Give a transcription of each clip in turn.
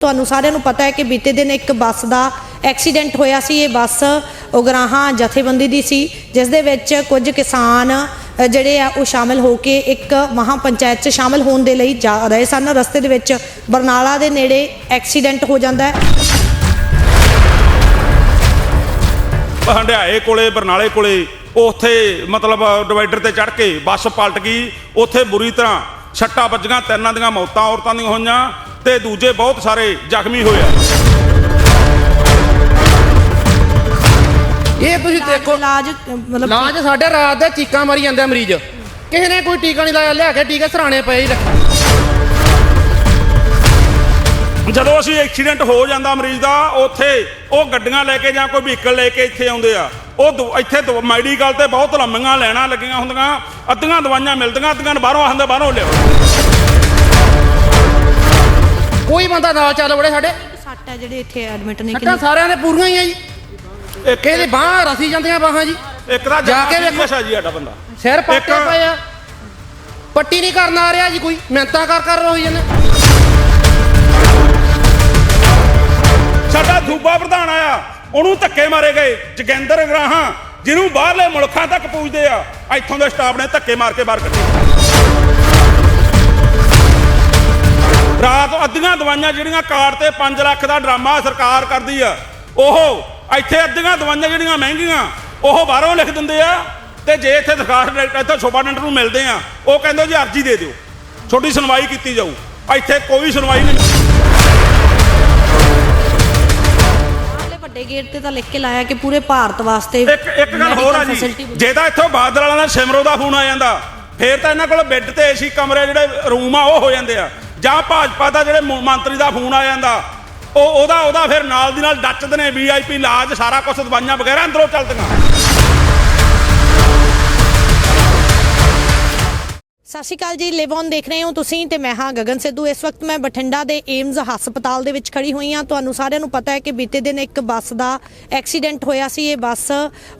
ਤੁਹਾਨੂੰ ਸਾਰਿਆਂ ਨੂੰ ਪਤਾ ਹੈ ਕਿ ਬੀਤੇ ਦਿਨ ਇੱਕ ਬੱਸ ਦਾ ਐਕਸੀਡੈਂਟ ਹੋਇਆ ਸੀ। ਇਹ ਬੱਸ ਉਗਰਾਹਾਂ ਜਥੇਬੰਦੀ ਦੀ ਸੀ, ਜਿਸ ਦੇ ਵਿੱਚ ਕੁਝ ਕਿਸਾਨ ਜਿਹੜੇ ਆ, ਉਹ ਸ਼ਾਮਿਲ ਹੋ ਕੇ ਇੱਕ ਮਹਾ ਪੰਚਾਇਤ 'ਚ ਸ਼ਾਮਿਲ ਹੋਣ ਦੇ ਲਈ ਜਾ ਰਹੇ ਸਨ। ਰਸਤੇ ਦੇ ਵਿੱਚ ਬਰਨਾਲਾ ਦੇ ਨੇੜੇ ਐਕਸੀਡੈਂਟ ਹੋ ਜਾਂਦਾ ਹੈ। ਹੰਡਿਆਏ ਕੋਲੇ, ਬਰਨਾਲੇ ਕੋਲੇ, ਉੱਥੇ ਮਤਲਬ ਡਿਵਾਈਡਰ ਤੇ ਚੜ ਕੇ ਬੱਸ ਪਲਟ ਗਈ। ਉੱਥੇ ਬੁਰੀ ਤਰ੍ਹਾਂ ਛੱਟਾ ਵੱਜੀਆਂ, ਤਿੰਨਾਂ ਦੀਆਂ ਮੌਤਾਂ ਔਰਤਾਂ ਦੀਆਂ ਹੋਈਆਂ। ਤੇ ਦੂਜੇ ਬਹੁਤ ਸਾਰੇ ਜ਼ਖਮੀ ਹੋਏ ਆ। ਇਹ ਤੁਸੀਂ ਦੇਖੋ। ਇਲਾਜ ਮਤਲਬ ਲਾਜ ਸਾਡੇ ਰਾਤ ਦੇ ਚੀਕਾਂ ਮਾਰੀ ਜਾਂਦੇ ਆ ਮਰੀਜ਼। ਕਿਸੇ ਨੇ ਕੋਈ ਟੀਕਾ ਨਹੀਂ ਲਾਇਆ ਲਿਆ ਕੇ ਟੀਕੇ ਸਰਾਣੇ ਪਏ ਹੀ ਰੱਖੇ। ਜਦੋਂ ਅਸੀਂ ਐਕਸੀਡੈਂਟ ਹੋ ਜਾਂਦਾ ਮਰੀਜ਼ ਦਾ ਉੱਥੇ ਉਹ ਗੱਡੀਆਂ ਲੈ ਕੇ ਜਾਂ ਕੋਈ ਵਹੀਕਲ ਲੈ ਕੇ ਇੱਥੇ ਆਉਂਦੇ ਆ। ਉਹ ਦਵ- ਇੱਥੇ ਦਵ- ਮੈਡੀਕਲ ਤੇ ਬਹੁਤ ਲੰਮੀਆਂ ਲੈਣਾ ਲੱਗੀਆਂ ਹੁੰਦੀਆਂ ਅੱਧੀਆਂ ਦਵਾਈਆਂ ਮਿਲਦੀਆਂ ਅੱਧੀਆਂ ਬਾਹਰੋਂ ਆਉਂਦੇ ਬਾਹਰੋਂ ਲਿਆਓ। ਕੋਈ ਬੰਦਾ ਨਾਲ ਚੱਲ ਵੜੇ ਸਾਡੇ। ਸੱਟ ਹੈ ਜਿਹੜੇ ਇੱਥੇ ਐਡਮਿਟ ਨੇ ਸੱਟਾਂ ਸਾਰਿਆਂ ਦੇ ਪੂਰੀਆਂ ਹੀ ਆ ਜੀ। ਇੱਕ ਕਿਸੇ ਦੀ ਬਾਹ ਰਸੀ ਜਾਂਦੀਆਂ ਬਾਹਾਂ ਜੀ। ਇੱਕ ਤਾਂ ਜਾ ਕੇ ਵੇਖੋ। ਵੇਖੋ ਜੀ ਸਾਡਾ ਬੰਦਾ। ਸਿਰ ਪੱਟੇ ਪਏ ਆ। ਪੱਟੀ ਨਹੀਂ ਕਰਨ ਆ ਰਿਹਾ ਜੀ ਕੋਈ। ਮਿਹਨਤਾਂ ਕਰ ਕਰ ਰੋਈ ਜਾਂਦੇ। ਸਾਡਾ ਸੂਬਾ ਪ੍ਰਧਾਨ ਆਇਆ। ਉਹਨੂੰ ਧੱਕੇ ਮਾਰੇ ਗਏ। ਜਗਿੰਦਰ ਗਰਾਹਾਂ ਜਿਹਨੂੰ ਬਾਹਰਲੇ ਮੁਲਕਾਂ ਤੱਕ ਪੂਜਦੇ ਆ। ਇੱਥੋਂ ਦੇ ਸਟਾਫ ਨੇ ਧੱਕੇ ਮਾਰ ਕੇ ਬਾਹਰ ਕੱਢੇ। ਰਾਤ ਅੱਧੀਆਂ ਦਵਾਈਆਂ ਜਿਹੜੀਆਂ ਕਾਰਡ ਤੇ 5 ਲੱਖ ਦਾ ਡਰਾਮਾ ਸਰਕਾਰ ਕਰਦੀ ਆ ਉਹ ਇੱਥੇ ਅੱਧੀਆਂ ਦਵਾਈਆਂ ਜਿਹੜੀਆਂ ਮਹਿੰਗੀਆਂ ਉਹ ਬਾਹਰੋਂ ਲਿਖ ਦਿੰਦੇ ਆ ਤੇ ਜੇ ਇੱਥੇ ਦਰਖਾਸਤ ਡਾਇਰੈਕਟਰ ਇੱਥੇ ਸੁਪਰਡੈਂਟ ਨੂੰ ਮਿਲਦੇ ਆ ਉਹ ਕਹਿੰਦੇ ਜੀ ਅਰਜੀ ਦੇ ਦਿਓ ਛੋਟੀ ਸੁਣਵਾਈ ਕੀਤੀ ਜਾਊ ਇੱਥੇ ਕੋਈ ਸੁਣਵਾਈ ਨਹੀਂ। ਵੱਡੇ ਗੇਟ ਤੇ ਤਾਂ ਲਿਖ ਕੇ ਲਾਇਆ ਕਿ ਪੂਰੇ ਭਾਰਤ ਵਾਸਤੇ ਇੱਕ ਇੱਕ ਗੱਲ ਹੋਰ ਆ ਜੀ ਜੇ ਤਾਂ ਇੱਥੋਂ ਬਾਦਲ ਵਾਲਾ ਦਾ ਸਿਮਰੋ ਦਾ ਫੋਨ ਆ ਜਾਂਦਾ ਫੇਰ ਤਾਂ ਇਹਨਾਂ ਕੋਲ ਬੈੱਡ ਤੇ ਏਸੀ ਕਮਰੇ ਜਿਹੜੇ ਰੂਮ ਆ ਉਹ ਹੋ ਜਾਂਦੇ ਆ। ਜਾਂ ਭਾਜਪਾ ਦਾ ਜਿਹੜੇ ਮੰਤਰੀ ਦਾ ਫੋਨ ਆ ਜਾਂਦਾ, ਉਹ ਉਹਦਾ ਉਹਦਾ ਫਿਰ ਨਾਲ ਦੀ ਨਾਲ ਡੱਚਦੇ ਨੇ ਵੀਆਈਪੀ ਇਲਾਜ ਸਾਰਾ ਕੁਝ ਦਵਾਈਆਂ ਵਗੈਰਾ ਅੰਦਰੋਂ ਚੱਲਦੀਆਂ। ਸਤਿ ਸ਼੍ਰੀ ਅਕਾਲ ਜੀ ਲਿਵ ਔਨ ਦੇਖ ਰਹੇ ਹੋ ਤੁਸੀਂ ਤੇ ਮੈਂ ਹਾਂ ਗਗਨ ਸਿੱਧੂ। ਇਸ ਵਕਤ ਮੈਂ ਬਠਿੰਡਾ ਦੇ ਏਮਜ਼ ਹਸਪਤਾਲ ਦੇ ਵਿੱਚ ਖੜੀ ਹੋਈ ਹਾਂ। ਤੁਹਾਨੂੰ ਸਾਰਿਆਂ ਨੂੰ ਪਤਾ ਹੈ ਕਿ ਬੀਤੇ ਦਿਨ ਇੱਕ ਬੱਸ ਦਾ ਐਕਸੀਡੈਂਟ ਹੋਇਆ ਸੀ। ਇਹ ਬੱਸ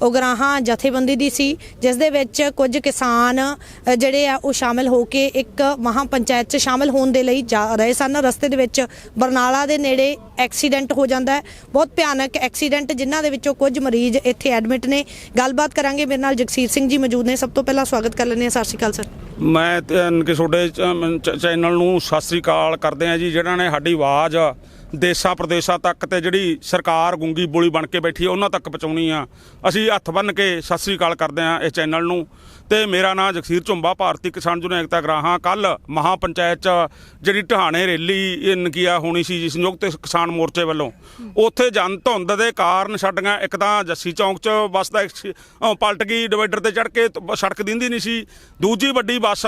ਉਗਰਾਹਾਂ ਜਥੇਬੰਦੀ ਦੀ ਸੀ ਜਿਸ ਦੇ ਵਿੱਚ ਕੁਝ ਕਿਸਾਨ ਅ, ਜਿਹੜੇ ਆ ਉਹ ਸ਼ਾਮਿਲ ਹੋ ਕੇ ਇੱਕ ਮਹਾ ਪੰਚਾਇਤ 'ਚ ਸ਼ਾਮਿਲ ਹੋਣ ਦੇ ਲਈ ਜਾ ਰਹੇ ਸਨ। ਰਸਤੇ ਦੇ ਵਿੱਚ ਬਰਨਾਲਾ ਦੇ ਨੇੜੇ ਐਕਸੀਡੈਂਟ ਹੋ ਜਾਂਦਾ ਹੈ। ਬਹੁਤ ਭਿਆਨਕ ਐਕਸੀਡੈਂਟ ਜਿਨ੍ਹਾਂ ਦੇ ਵਿੱਚੋਂ ਕੁਝ ਮਰੀਜ਼ ਇੱਥੇ ਐਡਮਿਟ ਨੇ। ਗੱਲਬਾਤ ਕਰਾਂਗੇ। ਮੇਰੇ ਨਾਲ ਜਗਸੀਰ ਸਿੰਘ ਜੀ ਮੌਜੂਦ ਨੇ। ਸਭ ਤੋਂ ਪਹਿਲਾਂ ਸਵਾਗਤ ਕਰ ਲੈਂਦੇ ਹਾਂ। ਸਤਿ ਸ਼੍ਰੀ ਅਕਾਲ ਸਰ। ਮੈਂ ਕਿ ਤੁਹਾਡੇ ਚੈਨਲ ਨੂੰ ਸਤਿ ਸ੍ਰੀ ਅਕਾਲ ਕਰਦੇ ਆ ਜੀ ਜਿਹੜਾ ਨੇ ਸਾਡੀ ਆਵਾਜ਼ ਦੇਸ਼ਾਂ ਪ੍ਰਦੇਸ਼ਾਂ ਤੱਕ ਤੇ ਜਿਹੜੀ ਸਰਕਾਰ ਗੁੰਗੀ ਬੋਲੀ ਬਣ ਕੇ ਬੈਠੀ ਹੈ ਉਹਨਾਂ ਤੱਕ ਪਹੁੰਚਾਉਣੀ ਆ। ਅਸੀਂ ਹੱਥ ਬੰਨ ਕੇ ਸਤਿ ਸ੍ਰੀ ਅਕਾਲ ਕਰਦੇ ਆ ਇਸ ਚੈਨਲ ਨੂੰ। ਤੇ ਮੇਰਾ ਨਾਮ ਜਗਸੀਰ ਝੁੰਬਾ, ਭਾਰਤੀ ਕਿਸਾਨ ਯੂਨੀਅਨ ਏਕਤਾ ਗਰਾਹਾਂ। ਕੱਲ ਮਹਾ ਪੰਚਾਇਤ ਚ ਜਿਹੜੀ ਢਹਾਣੇ ਰੈਲੀ ਨਕੀਆ ਹੋਣੀ ਸੀ ਜੀ ਸੰਯੁਕਤ ਕਿਸਾਨ ਮੋਰਚੇ ਵੱਲੋਂ। ਉੱਥੇ ਜਨ ਧੁੰਦ ਦੇ ਕਾਰਨ ਛੱਡੀਆਂ, ਇੱਕ ਤਾਂ ਜੱਸੀ ਚੌਂਕ ਚ ਬੱਸ ਦਾ ਐਕਸੀ- ਪਲਟ ਗਈ, ਡਿਵਾਈਡਰ ਤੇ ਚੜ ਕੇ ਸੜਕ ਦਿੰਦੀ ਨਹੀਂ ਸੀ। ਦੂਜੀ ਵੱਡੀ ਬੱਸ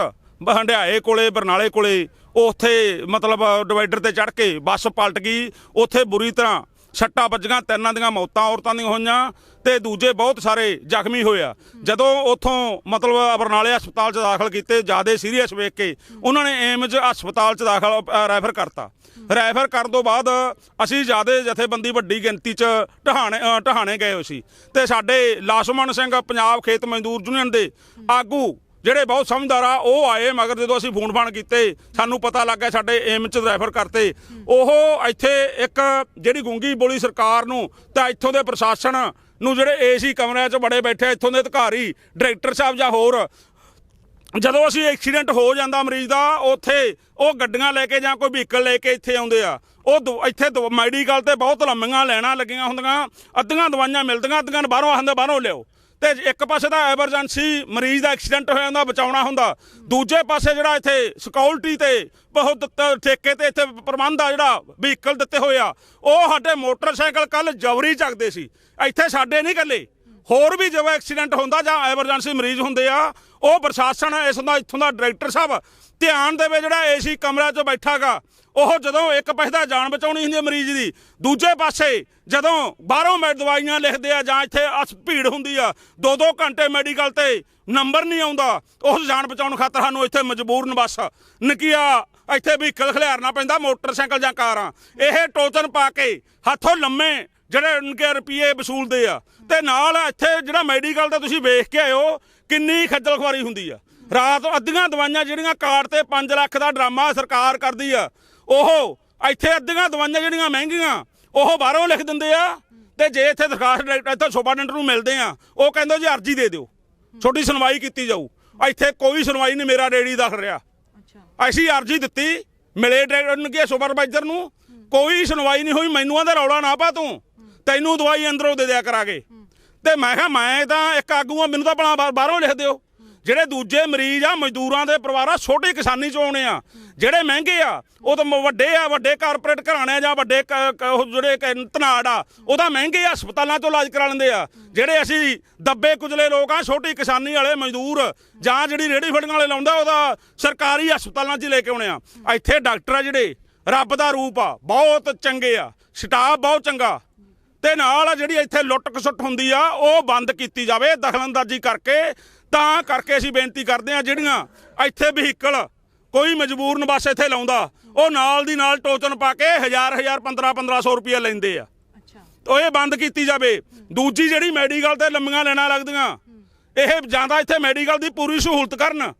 ਹੰਡਿਆਏ ਕੋਲੇ, ਬਰਨਾਲੇ ਕੋਲੇ, ਉੱਥੇ ਮਤਲਬ ਡਿਵਾਈਡਰ ਤੇ ਚੜ ਕੇ ਬੱਸ ਪਲਟ ਗਈ। ਉੱਥੇ ਬੁਰੀ ਤਰ੍ਹਾਂ ਛੱਟਾ ਵੱਜੀਆਂ, ਤਿੰਨਾਂ ਦੀਆਂ ਮੌਤਾਂ ਔਰਤਾਂ ਦੀਆਂ ਹੋਈਆਂ ਤੇ ਦੂਜੇ ਬਹੁਤ ਸਾਰੇ ਜ਼ਖਮੀ ਹੋਏ ਆ। ਜਦੋਂ ਉੱਥੋਂ ਮਤਲਬ ਬਰਨਾਲੇ ਹਸਪਤਾਲ 'ਚ ਦਾਖਲ ਕੀਤੇ, ਜਿਆਦੇ ਸੀਰੀਅਸ ਵੇਖ ਕੇ ਉਹਨਾਂ ਨੇ ਏਮਜ ਹਸਪਤਾਲ 'ਚ ਦਾਖਲ ਰੈਫਰ ਕਰਤਾ। ਰੈਫਰ ਕਰਨ ਤੋਂ ਬਾਅਦ ਅਸੀਂ ਜਿਆਦੇ ਜਥੇਬੰਦੀ ਵੱਡੀ ਗਿਣਤੀ 'ਚ ਢਹਾਣੇ ਢਹਾਣੇ ਗਏ ਹੋਏ ਸੀ। ਤੇ ਸਾਡੇ ਲਾਸ਼ਮਨ ਸਿੰਘ, ਪੰਜਾਬ ਖੇਤ ਮਜ਼ਦੂਰ ਯੂਨੀਅਨ ਦੇ ਆਗੂ ਜਿਹੜੇ ਬਹੁਤ ਸਮਝਦਾਰ ਆ, ਉਹ ਆਏ, ਮਗਰ ਜਦੋਂ ਅਸੀਂ ਫੋਨ ਫਾਨ ਕੀਤੇ, ਸਾਨੂੰ ਪਤਾ ਲੱਗ ਗਿਆ ਸਾਡੇ ਏਮ ਚ ਰੈਫਰ ਕਰਤੇ। ਉਹ ਇੱਥੇ ਇੱਕ ਜਿਹੜੀ ਗੁੰਗੀ ਬੋਲੀ ਸਰਕਾਰ ਨੂੰ, ਤਾਂ ਇੱਥੋਂ ਦੇ ਪ੍ਰਸ਼ਾਸਨ ਨੂੰ ਜਿਹੜੇ ਏਸੀ ਕਮਰਿਆਂ 'ਚ ਬੜੇ ਬੈਠੇ ਇੱਥੋਂ ਦੇ ਅਧਿਕਾਰੀ ਡਾਇਰੈਕਟਰ ਸਾਹਿਬ ਜਾਂ ਹੋਰ, ਜਦੋਂ ਅਸੀਂ ਐਕਸੀਡੈਂਟ ਹੋ ਜਾਂਦਾ ਮਰੀਜ਼ ਦਾ, ਉੱਥੇ ਉਹ ਗੱਡੀਆਂ ਲੈ ਕੇ ਜਾਂ ਕੋਈ ਵਹੀਕਲ ਲੈ ਕੇ ਇੱਥੇ ਆਉਂਦੇ ਆ। ਉਹ ਦਵ- ਇੱਥੇ ਦਵ- ਮੈਡੀਕਲ ਤੇ ਬਹੁਤ ਲੰਮੀਆਂ ਲੈਣਾ ਲੱਗੀਆਂ ਹੁੰਦੀਆਂ, ਅੱਧੀਆਂ ਦਵਾਈਆਂ ਮਿਲਦੀਆਂ, ਅੱਧੀਆਂ ਬਾਹਰੋਂ ਆਉਂਦੇ ਬਾਹਰੋਂ ਲਿਓ ਤੇ ਇੱਕ ਪਾਸੇ ਤਾਂ ਐਮਰਜੈਂਸੀ ਮਰੀਜ਼ ਦਾ ਐਕਸੀਡੈਂਟ ਹੋਇਆ ਉਹਦਾ ਬਚਾਉਣਾ ਹੁੰਦਾ। ਦੂਜੇ ਪਾਸੇ ਜਿਹੜਾ ਇੱਥੇ ਸਿਕਿਉਰਿਟੀ ਤੇ ਬਹੁਤ ਠੇਕੇ ਤੇ ਇੱਥੇ ਪ੍ਰਬੰਧ ਆ ਜਿਹੜਾ ਵਹੀਕਲ ਦਿੱਤੇ ਹੋਏ ਆ, ਉਹ ਸਾਡੇ ਮੋਟਰਸਾਈਕਲ ਕੱਲ ਜਵਰੀ ਚੱਕਦੇ ਸੀ। ਇੱਥੇ ਸਾਡੇ ਨਹੀਂ ਇਕੱਲੇ। ਹੋਰ ਵੀ ਜਦੋਂ ਐਕਸੀਡੈਂਟ ਹੁੰਦਾ ਜਾਂ ਐਮਰਜੈਂਸੀ ਮਰੀਜ਼ ਹੁੰਦੇ ਆ, ਉਹ ਪ੍ਰਸ਼ਾਸਨ, ਇਸ ਦਾ, ਇੱਥੋਂ ਦਾ ਡਾਇਰੈਕਟਰ ਸਾਹਿਬ ਧਿਆਨ ਦੇਵੇ ਜਿਹੜਾ ਏਸੀ ਕਮਰਾ 'ਚ ਬੈਠਾਗਾ ਉਹ ਜਦੋਂ ਇੱਕ ਪਾਸੇ ਦਾ ਜਾਨ ਬਚਾਉਣੀ ਹੁੰਦੀ ਹੈ ਮਰੀਜ਼ ਦੀ, ਦੂਜੇ ਪਾਸੇ ਜਦੋਂ ਬਾਹਰੋਂ ਮੈਂ ਦਵਾਈਆਂ ਲਿਖਦੇ ਆ ਜਾਂ ਇੱਥੇ ਅਸ ਭੀੜ ਹੁੰਦੀ ਆ ਦੋ ਦੋ ਘੰਟੇ ਮੈਡੀਕਲ ਤੇ ਨੰਬਰ ਨਹੀਂ ਆਉਂਦਾ, ਉਸ ਜਾਨ ਬਚਾਉਣ ਖਾਤਰ ਸਾਨੂੰ ਇੱਥੇ ਮਜਬੂਰਨ ਬਸ ਨਕੀਆ, ਇੱਥੇ ਵਹੀਕਲ ਖਿਲਾਰਨਾ ਪੈਂਦਾ, ਮੋਟਰਸਾਈਕਲ ਜਾਂ ਕਾਰਾਂ। ਇਹ ਟੋਚਨ ਪਾ ਕੇ ਹੱਥੋਂ ਲੰਮੇ ਜਿਹੜੇ ਉਨਕੇ ਰੁਪਏ ਵਸੂਲਦੇ ਆ। ਤੇ ਨਾਲ ਇੱਥੇ ਜਿਹੜਾ ਮੈਡੀਕਲ ਦਾ ਤੁਸੀਂ ਵੇਖ ਕੇ ਆਇਓ, ਕਿੰਨੀ ਖੱਜਲ ਖੁਆਰੀ ਹੁੰਦੀ ਆ। ਰਾਤ ਅੱਧੀਆਂ ਦਵਾਈਆਂ ਜਿਹੜੀਆਂ ਕਾਰਡ ਤੇ 5 ਲੱਖ ਦਾ ਡਰਾਮਾ ਸਰਕਾਰ ਕਰਦੀ ਆ ਉਹ ਇੱਥੇ ਅੱਧੀਆਂ ਦਵਾਈਆਂ ਜਿਹੜੀਆਂ ਮਹਿੰਗੀਆਂ ਉਹ ਬਾਹਰੋਂ ਲਿਖ ਦਿੰਦੇ ਆ। ਤੇ ਜੇ ਇੱਥੇ ਦਰਖਾਸਤ ਡਾਇਰੈਕਟਰ ਇੱਥੇ ਸੁਪਰਡੈਂਟ ਨੂੰ ਮਿਲਦੇ ਆ ਉਹ ਕਹਿੰਦੇ ਜੀ ਅਰਜੀ ਦੇ ਦਿਓ। ਛੋਟੀ ਸੁਣਵਾਈ ਕੀਤੀ ਜਾਊ। ਇੱਥੇ ਕੋਈ ਸੁਣਵਾਈ ਨਹੀਂ ਮੇਰਾ ਰੇੜੀ ਦੱਸ ਰਿਹਾ। ਅੱਛਾ। ਅਸੀਂ ਅਰਜੀ ਦਿੱਤੀ ਮਿਲੇ ਡਾਇਰੈਕਟਰ ਨੂੰ ਕਿ ਸੁਪਰਵਾਈਜ਼ਰ ਨੂੰ। ਕੋਈ ਸੁਣਵਾਈ ਨਹੀਂ ਹੋਈ ਮੈਨੂੰ ਆਂਦਾ ਰੌਲਾ ਨਾ ਪਾ ਤੂੰ। ਤੈਨੂੰ ਦਵਾਈ ਅੰਦਰੋਂ ਦੇ ਦਿਆ ਕਰਾਂਗੇ। ਤੇ ਮੈਂ ਕਿਹਾ ਮੈਂ ਤਾਂ ਇੱਕ ਆਗੂ ਆ ਮੈਨੂੰ ਤਾਂ ਬਾਹਰ- ਬਾਹਰੋਂ ਲਿਖ ਦਿਓ। ਜਿਹੜੇ ਦੂਜੇ ਮਰੀਜ਼ ਆ, ਮਜ਼ਦੂਰਾਂ ਦੇ ਪਰਿਵਾਰ ਆ, ਛੋਟੀ ਕਿਸਾਨੀ ਚੋਂ ਆਉਣੇ ਆ। ਜਿਹੜੇ ਮਹਿੰਗੇ ਆ, ਉਹ ਤਾਂ ਵੱਡੇ ਆ, ਵੱਡੇ ਕਾਰਪੋਰੇਟ ਘਰਾਣੇ ਆ ਜਾਂ ਵੱਡੇ ਕ- ਉਹ ਜਿਹੜੇ ਕ- ਧਨਾੜ ਆ ਉਹਦਾ ਮਹਿੰਗੇ ਆ, ਹਸਪਤਾਲਾਂ ਤੋਂ ਇਲਾਜ ਕਰਾ ਲੈਂਦੇ ਆ। ਜਿਹੜੇ ਅਸੀਂ ਦੱਬੇ ਕੁਚਲੇ ਲੋਕ ਆ, ਛੋਟੀ ਕਿਸਾਨੀ ਵਾਲੇ, ਮਜ਼ਦੂਰ ਜਾਂ ਜਿਹੜੀ ਰੇੜੀ ਫੜਨ ਵਾਲੇ ਲਾਉਂਦਾ, ਉਹਦਾ ਸਰਕਾਰੀ ਹਸਪਤਾਲਾਂ 'ਚ ਲੈ ਕੇ ਆਉਣੇ ਆ। ਇੱਥੇ ਡਾਕਟਰ ਆ ਜਿਹੜੇ, ਰੱਬ ਦਾ ਰੂਪ ਆ, ਬਹੁਤ ਚੰਗੇ ਆ, ਸਟਾਫ ਬਹੁਤ ਚੰਗਾ। ਤੇ ਨਾਲ ਆ ਜਿਹੜੀ ਇੱਥੇ ਲੁੱਟ ਖਸੁੱਟ ਹੁੰਦੀ ਆ, ਉਹ ਬੰਦ ਕੀਤੀ ਜਾਵੇ, ਦਖਲਅੰਦਾਜ਼ੀ ਕਰਕੇ ਤਾਂ ਕਰਕੇ ਅਸੀਂ ਬੇਨਤੀ ਕਰਦੇ ਆ ਜਿਹੜੀਆਂ ਇੱਥੇ ਵਹੀਕਲ ਕੋਈ ਮਜਬੂਰ ਨਿਵਾਸ ਇੱਥੇ ਲਾਉਂਦਾ ਉਹ ਨਾਲ ਦੀ ਨਾਲ ਟੋਚਨ ਪਾ ਕੇ ਹਜ਼ਾਰ ਹਜ਼ਾਰ 15 1500 ਰੁਪਏ ਲੈਂਦੇ ਆ। ਅੱਛਾ। ਤੋ ਇਹ ਬੰਦ ਕੀਤੀ ਜਾਵੇ। ਦੂਜੀ ਜਿਹੜੀ ਮੈਡੀਕਲ ਤੇ ਲੰਮੀਆਂ ਲੈਣਾ ਲੱਗਦੀਆਂ ਇਹ ਜਾਂਦਾ ਇੱਥੇ ਮੈਡੀਕਲ ਦੀ ਪੂਰੀ ਸਹੂਲਤ ਕਰਨ।